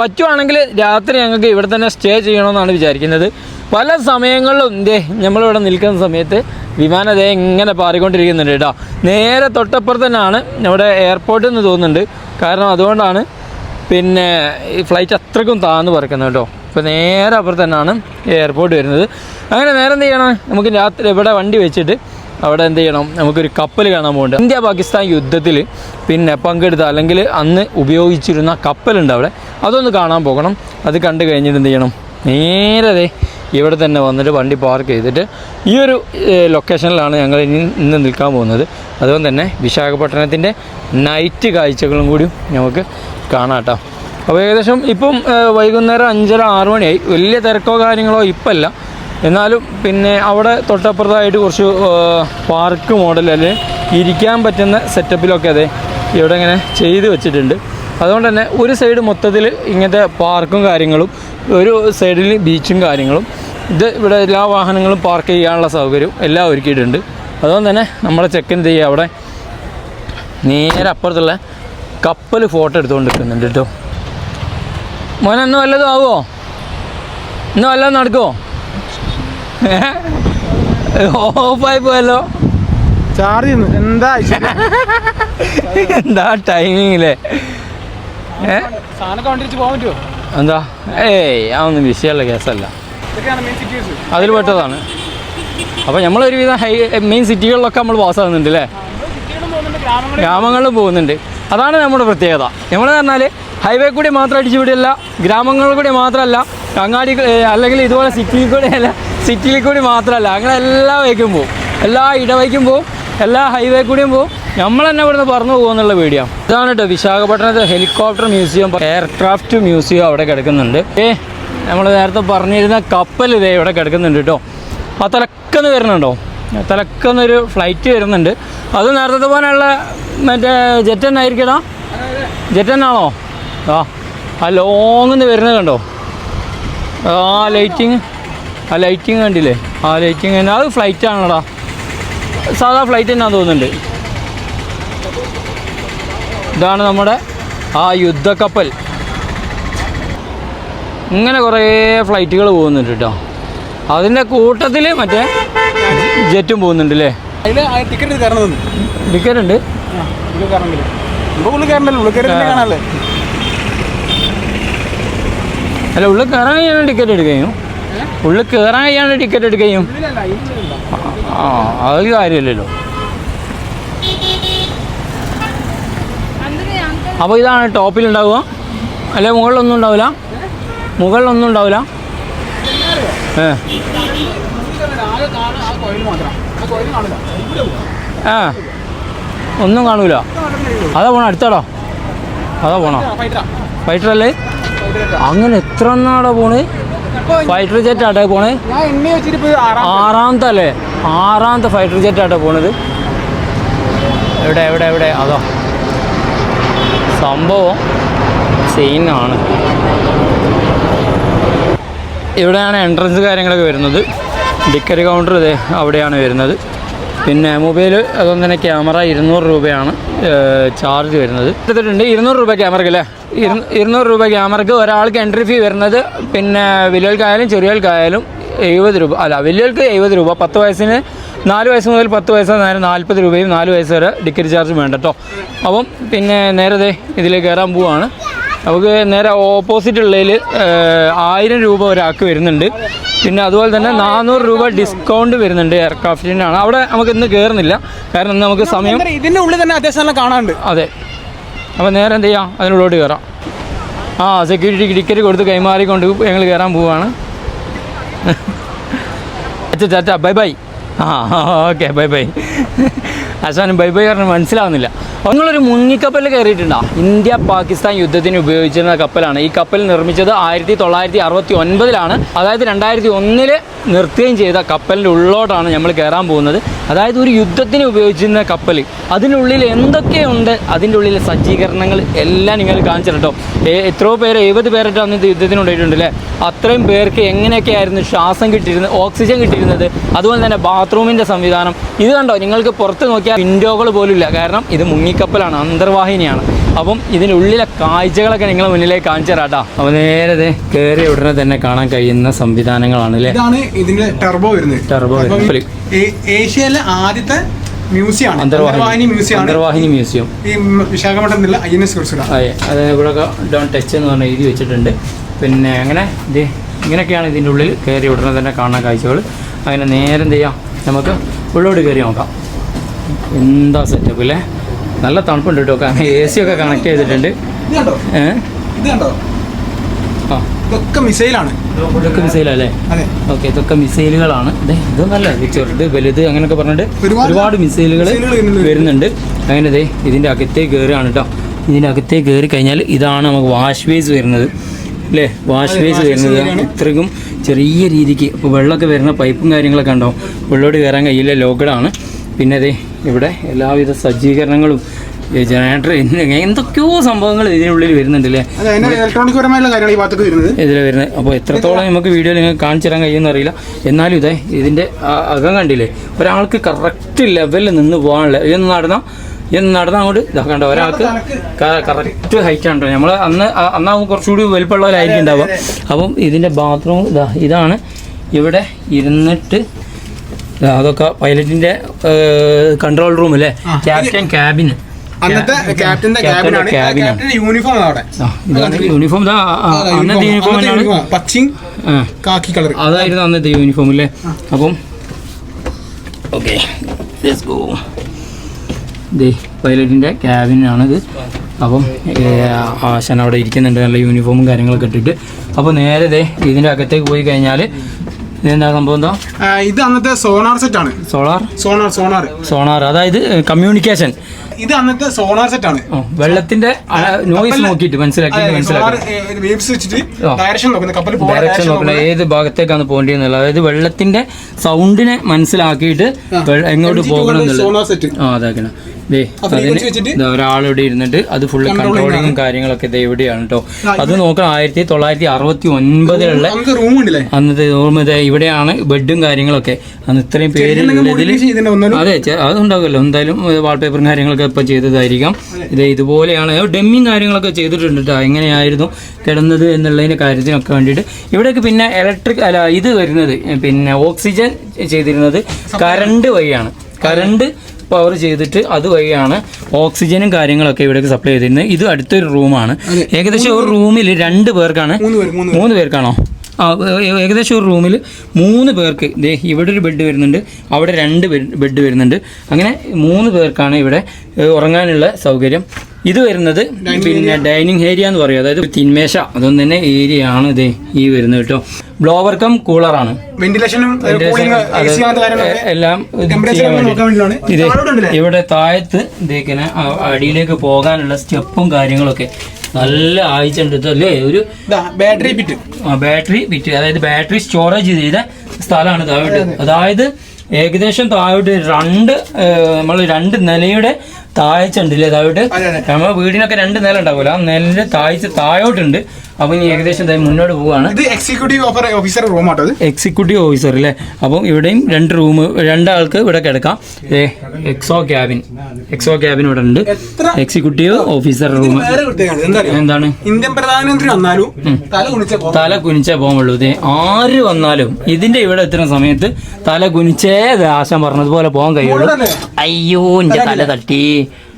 Speaker 1: പറ്റുവാണെങ്കിൽ രാത്രി ഞങ്ങൾക്ക് ഇവിടെ തന്നെ സ്റ്റേ ചെയ്യണമെന്നാണ് വിചാരിക്കുന്നത്. പല സമയങ്ങളിലും ഇതേ നമ്മളിവിടെ നിൽക്കുന്ന സമയത്ത് വിമാനം അതേ ഇങ്ങനെ പാറിക്കൊണ്ടിരിക്കുന്നുണ്ട് കേട്ടോ. നേരെ തൊട്ടപ്പുറത്ത് തന്നെയാണ് നമ്മുടെ എയർപോർട്ടിൽ നിന്ന് തോന്നുന്നുണ്ട്. കാരണം അതുകൊണ്ടാണ് പിന്നെ ഈ ഫ്ലൈറ്റ് അത്രക്കും താന്ന് പറക്കുന്നത് കേട്ടോ. ഇപ്പോൾ നേരെ അപ്പുറത്ത് തന്നെയാണ് എയർപോർട്ട് വരുന്നത്. അങ്ങനെ നേരെ എന്ത് ചെയ്യണം? നമുക്ക് രാത്രി ഇവിടെ വണ്ടി വെച്ചിട്ട് അവിടെ എന്ത് ചെയ്യണം? നമുക്കൊരു കപ്പൽ കാണാൻ പോകുന്നുണ്ട് ഇന്ത്യ പാകിസ്ഥാൻ യുദ്ധത്തിൽ പിന്നെ പങ്കെടുത്ത അല്ലെങ്കിൽ അന്ന് ഉപയോഗിച്ചിരുന്ന കപ്പലുണ്ട് അവിടെ. അതൊന്ന് കാണാൻ പോകണം. അത് കണ്ടു കഴിഞ്ഞിട്ട് എന്ത് ചെയ്യണം? നേരെ ഇവിടെ തന്നെ വന്നിട്ട് വണ്ടി പാർക്ക് ചെയ്തിട്ട് ഈ ഒരു ലൊക്കേഷനിലാണ് ഞങ്ങൾ ഇനി ഇന്ന് നിൽക്കാൻ പോകുന്നത്. അതുകൊണ്ട് തന്നെ വിശാഖപട്ടണത്തിന്റെ നൈറ്റ് കാഴ്ചകളും കൂടി നമുക്ക് കാണാട്ടോ. അപ്പോൾ ഏകദേശം ഇപ്പം വൈകുന്നേരം അഞ്ചര ആറ് മണിയായി. വലിയ തിരക്കോ കാര്യങ്ങളോ ഇപ്പം അല്ല എന്നാലും പിന്നെ അവിടെ തൊട്ടപ്പുറത്തായിട്ട് കുറച്ച് പാർക്ക് മോഡൽ അല്ലെങ്കിൽ ഇരിക്കാൻ പറ്റുന്ന സെറ്റപ്പിലൊക്കെ അതെ ഇവിടെ ഇങ്ങനെ ചെയ്ത് വെച്ചിട്ടുണ്ട്. അതുകൊണ്ട് തന്നെ ഒരു സൈഡ് മൊത്തത്തിൽ ഇങ്ങനത്തെ പാർക്കും കാര്യങ്ങളും ഒരു സൈഡിൽ ബീച്ചും കാര്യങ്ങളും. ഇത് ഇവിടെ എല്ലാ വാഹനങ്ങളും പാർക്ക് ചെയ്യാനുള്ള സൗകര്യവും എല്ലാം ഒരുക്കിയിട്ടുണ്ട്. അതുകൊണ്ട് തന്നെ നമ്മളെ ചെക്ക് എന്ത് ചെയ്യുക അവിടെ. നേരെ അപ്പുറത്തുള്ള കപ്പൽ ഫോട്ടോ എടുത്തുകൊണ്ട് നിൽക്കുന്നുണ്ട് കേട്ടോ. മോനെ ഇന്ന് വല്ലതും ആവുമോ ഇന്ന് വല്ലതും നടക്കുമോ ഓഫായി പോയല്ലോ.
Speaker 2: ചാർജ് എന്താ
Speaker 1: എന്താ ടൈമിങ്ങില്ലേ ഏ
Speaker 2: സാധനം കണ്ടിരിച്ച് പോകാൻ പറ്റുമോ
Speaker 1: എന്താ? ഏയ് അതൊന്നും വിഷയമുള്ള കേസല്ല. അതിൽ പെട്ടതാണ്. അപ്പോൾ നമ്മളൊരുവിധം ഹൈ മെയിൻ സിറ്റികളിലൊക്കെ നമ്മൾ പാസ്സാകുന്നുണ്ട് അല്ലേ ഗ്രാമങ്ങളിലും. പോകുന്നുണ്ട്. അതാണ് നമ്മുടെ പ്രത്യേകത. നമ്മൾ പറഞ്ഞാൽ ഹൈവേ കൂടി മാത്രം അടിച്ചു വിടില്ല ഗ്രാമങ്ങളിൽ കൂടി മാത്രമല്ല അങ്ങാടി അല്ലെങ്കിൽ ഇതുപോലെ സിറ്റിയിൽ കൂടി അല്ല സിറ്റിയിൽ കൂടി മാത്രമല്ല അങ്ങനെ എല്ലാ വൈക്കും പോകും. എല്ലാ ഇടവൈക്കും പോകും എല്ലാ ഹൈവേ കൂടിയും പോകും. നമ്മൾ തന്നെ ഇവിടുന്ന് പറഞ്ഞു പോകുന്നുള്ള വീഡിയോ ഇതാണ് കേട്ടോ വിശാഖപട്ടണത്തെ ഹെലികോപ്റ്റർ മ്യൂസിയം എയർക്രാഫ്റ്റ് മ്യൂസിയം അവിടെ കിടക്കുന്നുണ്ട്. ഏ നമ്മൾ നേരത്തെ പറഞ്ഞിരുന്ന കപ്പൽ ഇതേ ഇവിടെ കിടക്കുന്നുണ്ട് കേട്ടോ ആ തലക്കെന്ന് വരുന്നുണ്ടോ? തലക്കെന്നൊരു ഫ്ലൈറ്റ് വരുന്നുണ്ട്. അത് നേരത്തെ പോകാനുള്ള മറ്റേ ജെറ്റ് തന്നെ ആയിരിക്കടാ ജെറ്റ് തന്നെയാണോ ആ ആ ലോങ്ങിന്ന് വരുന്നത് കണ്ടോ? ആ ലൈറ്റിങ് ആ ലൈറ്റിങ് കണ്ടില്ലേ? ആ ലൈറ്റിങ് തന്നെ. അത് ഫ്ലൈറ്റ് ആണോടാ സാധാ ഫ്ലൈറ്റ് തന്നെ തോന്നുന്നുണ്ട്. ഇതാണ് നമ്മുടെ ആ യുദ്ധക്കപ്പൽ. ഇങ്ങനെ കുറേ ഫ്ലൈറ്റുകൾ പോകുന്നുണ്ട് കേട്ടോ അതിന്റെ കൂട്ടത്തിൽ മറ്റേ ജെറ്റും പോകുന്നുണ്ട് അല്ലേ
Speaker 2: ടിക്കറ്റ്
Speaker 1: ടിക്കറ്റ് ഉണ്ട്. അല്ല ഉള്ളിൽ കയറാൻ കഴിയാണ് ടിക്കറ്റ് എടുക്കുകയും. ഉള്ളിൽ കയറാൻ കഴിയാണ് ടിക്കറ്റ് എടുക്കുകയും. ആ അത് കാര്യമില്ലല്ലോ. അപ്പോൾ ഇതാണ് ടോപ്പിൽ ഉണ്ടാവുക. അല്ലെ മുകളിലൊന്നും ഉണ്ടാവില്ല. മുകളിലൊന്നും ഉണ്ടാവില്ല. ഏ. ഏ. ഒന്നും കാണൂല. അതാ പോണോ അടുത്താടോ. അതാ പോണോ? ഫൈറ്റർ അല്ലേ? അങ്ങനെ എത്ര നാടാ പോണ്? ഫൈറ്റർ ജെറ്റ് ആട്ടെ പോണേ? ആറാമത്തെ അല്ലേ? ആറാമത്തെ ഫൈറ്റർ ജെറ്റ് ആട്ടെ പോണത്. എവിടെ എവിടെ എവിടെ? അതോ. സംഭവം സെയിനാണ് ഇവിടെയാണ് എൻട്രൻസ് കാര്യങ്ങളൊക്കെ വരുന്നത്. ടിക്കറ്റ് കൗണ്ടർ ഇതേ അവിടെയാണ് വരുന്നത്. പിന്നെ മൊബൈൽ അതുകൊണ്ട് തന്നെ ക്യാമറ ഇരുന്നൂറ് രൂപയാണ് ചാർജ് വരുന്നത്. എടുത്തിട്ടുണ്ട് ഇരുന്നൂറ് രൂപ ക്യാമറയ്ക്ക് അല്ലേ? ഇരു- ഇരുന്നൂറ് രൂപ ക്യാമറയ്ക്ക് ഒരാൾക്ക് എൻട്രി ഫീ വരുന്നത് പിന്നെ വലിയവർക്കായാലും ചെറിയവർക്കായാലും എഴുപത് രൂപ അല്ല വലിയവർക്ക് എഴുപത് രൂപ പത്ത് വയസ്സിന് നാല് വയസ്സ് മുതൽ പത്ത് വയസ്സ് നേരെ നാൽപ്പത് രൂപയും നാല് വയസ്സ് വരെ ടിക്കറ്റ് ചാർജ് വേണ്ട കേട്ടോ. അപ്പം പിന്നെ നേരത്തെ ഇതിലേക്ക് കയറാൻ പോവാണ്. നമുക്ക് നേരെ ഓപ്പോസിറ്റ് ഉള്ളതിൽ ആയിരം രൂപ ഒരാൾക്ക് വരുന്നുണ്ട്. പിന്നെ അതുപോലെ തന്നെ നാനൂറ് രൂപ ഡിസ്കൗണ്ട് വരുന്നുണ്ട് എയർക്രാഫ്റ്റിനാണ് അവിടെ നമുക്ക് ഇന്ന് കയറുന്നില്ല. കാരണം ഇന്ന് നമുക്ക് സമയം
Speaker 2: ഇതിന്റെ ഉള്ളിൽ തന്നെ അത്യാവശ്യം കാണാനുണ്ട്.
Speaker 1: അതെ. അപ്പോൾ നേരെ എന്ത് ചെയ്യാം? അതിനുള്ളോട്ട് കയറാം. ആ സെക്യൂരിറ്റിക്ക് ടിക്കറ്റ് കൊടുത്ത് കൈമാറിക്കൊണ്ട് ഞങ്ങൾ കയറാൻ പോവുകയാണ് അച്ഛാ ചാറ്റ ബൈ ബൈ ആ ഓക്കെ ബൈ ബൈ. അശാനും ബൈ ബൈ പറഞ്ഞ് മനസ്സിലാവുന്നില്ല. നിങ്ങളൊരു മുങ്ങിക്കപ്പലിൽ കയറിയിട്ടുണ്ടോ? ഇന്ത്യ പാകിസ്ഥാൻ യുദ്ധത്തിന് ഉപയോഗിച്ചിരുന്ന കപ്പലാണ്. ഈ കപ്പൽ നിർമ്മിച്ചത് ആയിരത്തി തൊള്ളായിരത്തി അറുപത്തി ഒൻപതിലാണ്. അതായത് രണ്ടായിരത്തി ഒന്നിൽ നിർത്തുകയും ചെയ്ത കപ്പലിന്റെ ഉള്ളോട്ടാണ് നമ്മൾ കയറാൻ പോകുന്നത്. അതായത് ഒരു യുദ്ധത്തിന് ഉപയോഗിച്ചിരുന്ന കപ്പൽ അതിനുള്ളിൽ എന്തൊക്കെയുണ്ട്? അതിന്റെ ഉള്ളിലെ സജ്ജീകരണങ്ങൾ എല്ലാം നിങ്ങൾ കാണിച്ചിട്ടോ എത്രയോ പേര് എഴുപത് പേരായിട്ട് അന്ന് യുദ്ധത്തിന് ഉണ്ടായിട്ടുണ്ട് അല്ലേ അത്രയും പേർക്ക് എങ്ങനെയൊക്കെയായിരുന്നു ശ്വാസം കിട്ടിയിരുന്നത് ഓക്സിജൻ കിട്ടിയിരുന്നത്? അതുപോലെ തന്നെ ബാത്റൂമിന്റെ സംവിധാനം. ഇത് കണ്ടോ? നിങ്ങൾക്ക് പുറത്ത് നോക്കിയാൽ വിൻഡോകൾ പോലും ഇല്ല കാരണം ഇത് മുങ്ങിക്കപ്പലാണ് അന്തർവാഹിനിയാണ്. അപ്പം ഇതിനുള്ളിലെ കാഴ്ചകളൊക്കെ നിങ്ങൾ മുന്നിലേക്ക് കാണിച്ചു തരാട്ടാ അപ്പൊ അപ്പോൾ നേരെ ദേ കയറി ഉടനെ തന്നെ കാണാൻ കഴിയുന്ന സംവിധാനങ്ങളാണ് അല്ലേ
Speaker 2: ഇതാണ് ഇതിന്റെ ടെർബോ വരുന്നത്. ഏ- ഏഷ്യയിലെ ആദ്യത്തെ മ്യൂസിയമാണ്
Speaker 1: അന്തർവാഹിനി.
Speaker 2: മ്യൂസിയം
Speaker 1: അന്തർവാഹിനി മ്യൂസിയം.
Speaker 2: ഈ വിശാഖപട്ടണത്തിലെ ഐ എൻ എസ് കുറിച്ചുള്ള
Speaker 1: അതെ അത് ഇവിടെയൊക്കെ ഡോൺ ടച്ച് എന്ന് പറഞ്ഞ് എഴുതി വെച്ചിട്ടുണ്ട്. പിന്നെ അങ്ങനെ ഇത് ഇങ്ങനെയൊക്കെയാണ് ഇതിന്റെ ഉള്ളിൽ കയറി ഉടനെ തന്നെ കാണാൻ കാഴ്ചകൾ. അങ്ങനെ നേരം ചെയ്യാം? നമുക്ക് ഉള്ളോട്ട് കയറി നോക്കാം. എന്താ സെറ്റപ്പ് അല്ലേ നല്ല തണുപ്പുണ്ട് കേട്ടോ. എ സി ഒക്കെ കണക്ട് ചെയ്തിട്ടുണ്ട്.
Speaker 2: ഇത് ഇത് ഇതൊക്കെ മിസൈലാണ്
Speaker 1: ഇതൊക്കെ മിസൈലല്ലേ
Speaker 2: അതെ.
Speaker 1: ഓക്കെ ഇതൊക്കെ മിസൈലുകളാണ് ദേ, നല്ല ചെറുത് വലുത് അങ്ങനെയൊക്കെ പറഞ്ഞിട്ട്
Speaker 2: ഒരുപാട്
Speaker 1: മിസൈലുകൾ വരുന്നുണ്ട്. അങ്ങനെ ദേ ഇതിന്റെ അകത്തേ കയറുകയാണ് കേട്ടോ ഇതിന്റെ അകത്തേ കയറി കഴിഞ്ഞാൽ ഇതാണ് നമുക്ക് വാഷ് ബേസ് വരുന്നത്. അല്ലേ വാഷ്
Speaker 2: വേസ്
Speaker 1: ബേസ് വരുന്നത്. ഇത്രയും ചെറിയ രീതിക്ക് ഇപ്പോൾ വെള്ളമൊക്കെ വരുന്ന പൈപ്പും കാര്യങ്ങളൊക്കെ ഉണ്ടാവും വെള്ളോട് കയറാൻ കഴിയില്ല ലോക്കഡാണ് പിന്നെ ദേ ഇവിടെ എല്ലാവിധ സജ്ജീകരണങ്ങളും ജനറേറ്റർ എന്തൊക്കെയോ സംഭവങ്ങൾ ഇതിനുള്ളിൽ വരുന്നുണ്ട് അല്ലേ?
Speaker 2: ഇലക്ട്രോണിക് പരമായുള്ള ഈ ഭാഗത്തേക്ക് വരുന്നത്.
Speaker 1: ഇതിൽ വരുന്നത്. അപ്പോൾ എത്രത്തോളം നമുക്ക് വീഡിയോ നിങ്ങൾക്ക് കാണിച്ചു തരാൻ കഴിയുമെന്ന് അറിയില്ല. എന്നാലും ഇതേ ഇതിന്റെ അകം കണ്ടില്ലേ? ഒരാൾക്ക് കറക്റ്റ് ലെവലിൽ നിന്ന് പോകാനുള്ള ഇതൊന്ന് നടന്നാൽ ഇതൊന്ന് നടന്നാൽ അങ്ങോട്ട്? ഇതാ കണ്ടോ ഒരാൾക്ക് കറക്റ്റ് ഹൈറ്റ് ആണ് നമ്മൾ അന്ന് അന്നാവും അന്നാകുമ്പോൾ കുറച്ചുകൂടി വലുപ്പമുള്ളവരായിരിക്കും ഉണ്ടാവുക. അപ്പം ഇതിന്റെ ബാത്റൂം ഇതാ ഇതാണ്. ഇവിടെ ഇരുന്നിട്ട് അതൊക്കെ പൈലറ്റിന്റെ കൺട്രോൾ റൂം അല്ലേ ക്യാപ്റ്റൻ ക്യാബിൻ
Speaker 2: അന്നത്തെ ക്യാപ്റ്റന്റെ ക്യാബിനാണ് ക്യാപ്റ്റന്റെ യൂണിഫോം അവിടെ.
Speaker 1: യൂണിഫോം അന്നത്തെ. യൂണിഫോം
Speaker 2: പച്ചയും കാക്കി കളർ
Speaker 1: അതായിരുന്നു അന്നത്തെ യൂണിഫോം അല്ലേ അപ്പം ഓക്കെ ഗോ ദേ പൈലറ്റിന്റെ ക്യാബിനാണിത് അപ്പം ആശാൻ അവിടെ ഇരിക്കുന്നുണ്ട്. നല്ല യൂണിഫോമും കാര്യങ്ങളൊക്കെ ഇട്ടിട്ട്. അപ്പോൾ നേരെ ദേ ഇതിന്റെ അകത്തേക്ക് പോയി കഴിഞ്ഞാൽ ഇതെന്താ സംഭവം എന്താ?
Speaker 2: ഇത് അന്നത്തെ സോണാർ സെറ്റ് ആണ്.
Speaker 1: സോളാർ?
Speaker 2: സോണാർ സോണാർ
Speaker 1: സോണാർ അതായത് കമ്മ്യൂണിക്കേഷൻ
Speaker 2: ഇത് അന്നത്തെ സോണാർ സെറ്റ് ആണ്.
Speaker 1: വെള്ളത്തിന്റെ നോയിസ് നോക്കിയിട്ട് മനസ്സിലാക്കി.
Speaker 2: ഡയറക്ഷൻ നോക്കുന്നത്.
Speaker 1: ഏത് ഭാഗത്തേക്കാണ് പോകേണ്ടതെന്നുള്ളത് അതായത് വെള്ളത്തിന്റെ സൗണ്ടിനെ മനസ്സിലാക്കിയിട്ട് എങ്ങോട്ട് പോകണം എന്നുള്ളത്. ആ അതാക്കണം. ദേ അതിന് ഒരാളിവിടെ ഇരുന്നിട്ട് അത് ഫുള്ള് കൺട്രോളിങ്ങും കാര്യങ്ങളൊക്കെ ദേ ഇവിടെയാണ് കേട്ടോ അത് നോക്കണം ആയിരത്തി തൊള്ളായിരത്തി അറുപത്തി ഒൻപതിലുള്ള അന്നത്തെ റൂം ദേ ഇവിടെയാണ് ബെഡും കാര്യങ്ങളൊക്കെ. അന്ന് ഇത്രയും പേര് അതെ അതുണ്ടാകുമല്ലോ എന്തായാലും വാൾപേപ്പറും കാര്യങ്ങളൊക്കെ ഇപ്പം ചെയ്തതായിരിക്കാം. ഇത് ഇതുപോലെയാണ്. ഡെമ്മിങ് കാര്യങ്ങളൊക്കെ ചെയ്തിട്ടുണ്ട് കേട്ടോ എങ്ങനെയായിരുന്നു കിടന്നത് എന്നുള്ളതിന്റെ കാര്യത്തിനൊക്കെ വേണ്ടിയിട്ട്. ഇവിടേക്ക് പിന്നെ ഇലക്ട്രിക് അല്ല ഇത് വരുന്നത്. പിന്നെ ഓക്സിജൻ ചെയ്തിരുന്നത് കറണ്ട് വഴിയാണ്. കറണ്ട് പവർ ചെയ്തിട്ട് അതുവഴിയാണ് ഓക്സിജനും കാര്യങ്ങളൊക്കെ ഇവിടേക്ക് സപ്ലൈ ചെയ്തിരുന്നത്. ഇത് അടുത്തൊരു റൂമാണ് ഏകദേശം ഒരു റൂമിൽ രണ്ട് പേർക്കാണ്.
Speaker 2: മൂന്ന്
Speaker 1: പേർക്കാണോ? ഏകദേശം ഒരു റൂമിൽ മൂന്ന് പേർക്ക് ദേ ഇവിടെ ഒരു ബെഡ് വരുന്നുണ്ട് അവിടെ രണ്ട് ബെഡ് വരുന്നുണ്ട്. അങ്ങനെ മൂന്ന് പേർക്കാണ് ഇവിടെ ഉറങ്ങാനുള്ള സൗകര്യം. ഇത് വരുന്നത് പിന്നെ ഡൈനിങ് ഏരിയ എന്ന് പറയും. അതായത് തിന്മേശ. അതൊന്നും തന്നെ ഏരിയ ആണ് ഇതേ ഈ വരുന്നത് കേട്ടോ. ബ്ലോവർ കം കൂളറാണ്
Speaker 2: വെന്റിലേഷനും
Speaker 1: എല്ലാം ഇത് ഇവിടെ താഴത്ത് ഇതേക്കിനെ അടിയിലേക്ക് പോകാനുള്ള സ്റ്റെപ്പും കാര്യങ്ങളൊക്കെ നല്ല ആയിച്ചുണ്ട് അല്ലേ? ഒരു
Speaker 2: ബാറ്ററി പിറ്റ്
Speaker 1: ബാറ്ററി ബിറ്റ് അതായത് ബാറ്ററി സ്റ്റോറേജ് ചെയ്ത സ്ഥലമാണ് താഴോട്ട്. അതായത് ഏകദേശം താഴോട്ട് രണ്ട് നമ്മൾ രണ്ട് നിലയുടെ താഴ്ച ഉണ്ടല്ലേ താഴോട്ട്?
Speaker 2: അതെ.
Speaker 1: വീടിനൊക്കെ രണ്ട് നില ഉണ്ടാവില്ല ആ നിലയുടെ താഴ്ച താഴോട്ടുണ്ട്. അപ്പൊ ഇനി ഏകദേശം മുന്നോട്ട് പോവാണ്.
Speaker 2: ഇത് എക്സിക്യൂട്ടീവ് ഓഫീസർ റൂം ആട്ടോ
Speaker 1: എക്സിക്യൂട്ടീവ് ഓഫീസർ അല്ലേ അപ്പം ഇവിടെയും രണ്ട് റൂം രണ്ടാൾക്ക് ഇവിടെ കിടക്കാം. എക്സോ ക്യാബിൻ എക്സോ ക്യാബിൻ ഇവിടെ ഉണ്ട്. എക്സിക്യൂട്ടീവ് ഓഫീസർ റൂം എന്താണ്?
Speaker 2: ഇന്ത്യൻ പ്രധാനമന്ത്രി വന്നാലും തല
Speaker 1: കുനിച്ചേ പോകുള്ളൂ ഇതേ ആര് വന്നാലും ഇതിന്റെ ഇവിടെ എത്തുന്ന സമയത്ത് തല കുനിച്ചേ ആശം ആശാൻ പറഞ്ഞതുപോലെ പോകാൻ കഴിയുള്ളൂ? അയ്യോ എന്റെ തല തട്ടി.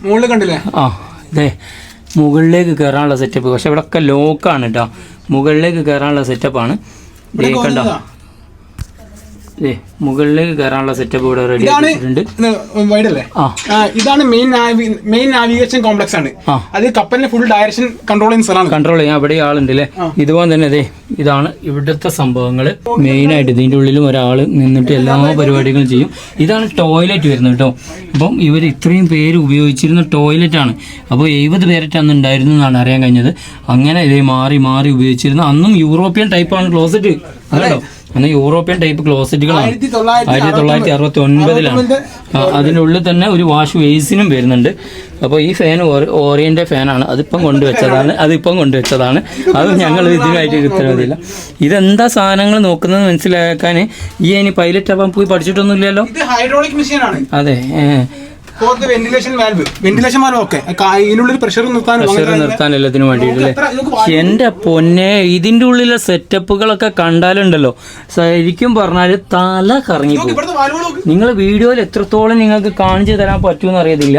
Speaker 2: മുകളിൽ കണ്ടില്ലേ?
Speaker 1: ആ ഇതേ മുകളിലേക്ക് കയറാനുള്ള സെറ്റപ്പ് പക്ഷെ ഇവിടെ ഒക്കെ ലോക്കാണ് കേട്ടോ മുകളിലേക്ക് കയറാനുള്ള സെറ്റപ്പാണ് കണ്ടോ? ദേ മുകളിലേക്ക് കയറാനുള്ള സെറ്റപ്പ് ഇവിടെ റെഡി ആക്കിയിട്ടുണ്ട്.
Speaker 2: വൈഡ് അല്ലേ ഇതാണ് മെയിൻ മെയിൻ നാവിഗേഷൻ കോംപ്ലക്സ് ആണ്. അത് കപ്പലിന്റെ ഫുൾ ഡയറക്ഷൻ കൺട്രോൾ ചെയ്യുന്ന സ്ഥലമാണ്.
Speaker 1: കൺട്രോൾ ചെയ്യാൻ അവിടെ ആളുണ്ട് അല്ലേ ഇതുപോലെ തന്നെ അതെ ഇതാണ് ഇവിടുത്തെ സംഭവങ്ങൾ. മെയിനായിട്ട് ഇതിന്റെ ഉള്ളിലും ഒരാൾ നിന്നിട്ട് എല്ലാ പരിപാടികളും ചെയ്യും. ഇതാണ് ടോയ്ലറ്റ് വരുന്നത് കേട്ടോ അപ്പം ഇവർ ഇത്രയും പേര് ഉപയോഗിച്ചിരുന്ന ടോയ്ലറ്റ് ആണ്. അപ്പോൾ എഴുപത് പേരറ്റ് അന്ന് ഉണ്ടായിരുന്നു എന്നാണ് അറിയാൻ കഴിഞ്ഞത്. അങ്ങനെ ഇതേ മാറി മാറി ഉപയോഗിച്ചിരുന്ന അന്നും യൂറോപ്യൻ ടൈപ്പാണ് ക്ലോസറ്റ് അതല്ലോ അന്ന് യൂറോപ്യൻ ടൈപ്പ് ക്ലോസറ്റുകൾ
Speaker 2: ആയിരത്തി തൊള്ളായിരത്തി
Speaker 1: അറുപത്തി ഒൻപതിലാണ് ഉള്ളിൽ തന്നെ ഒരു വാഷ് വേസിനും വരുന്നുണ്ട്. അപ്പോൾ ഈ ഫാൻ ഓറിയന്റെ ഫാനാണ്. അതിപ്പം കൊണ്ടുവച്ചതാണ്. അതിപ്പം കൊണ്ടുവച്ചതാണ്. അത് ഞങ്ങൾ ഇതിനായിട്ട് ഉത്തരവാദില്ല ഇതെന്താ സാധനങ്ങൾ നോക്കുന്നത് മനസ്സിലാക്കാൻ ഈ ഇനി പൈലറ്റ് ആവാൻ പോയി പഠിച്ചിട്ടൊന്നുമില്ലല്ലോ?
Speaker 2: ഹൈഡ്രോളിക് മെഷീനാണ്
Speaker 1: അതെ
Speaker 2: for the ventilation valve. Ventilation valve ഒക്കെ ഇതിനുള്ളിൽ പ്രഷർ നിർത്താനും
Speaker 1: പ്രഷർ നിർത്താൻ എല്ലാത്തിനും വേണ്ടിയിട്ടല്ലേ? എന്റെ പൊന്നെ ഇതിന്റെ ഉള്ളിലെ സെറ്റപ്പുകളൊക്കെ കണ്ടാലുണ്ടല്ലോ. ശരിക്കും പറഞ്ഞാൽ തല കറങ്ങി നിങ്ങൾ വീഡിയോയിൽ എത്രത്തോളം നിങ്ങൾക്ക് കാണിച്ചു തരാൻ പറ്റുമെന്ന് അറിയത്തില്ല.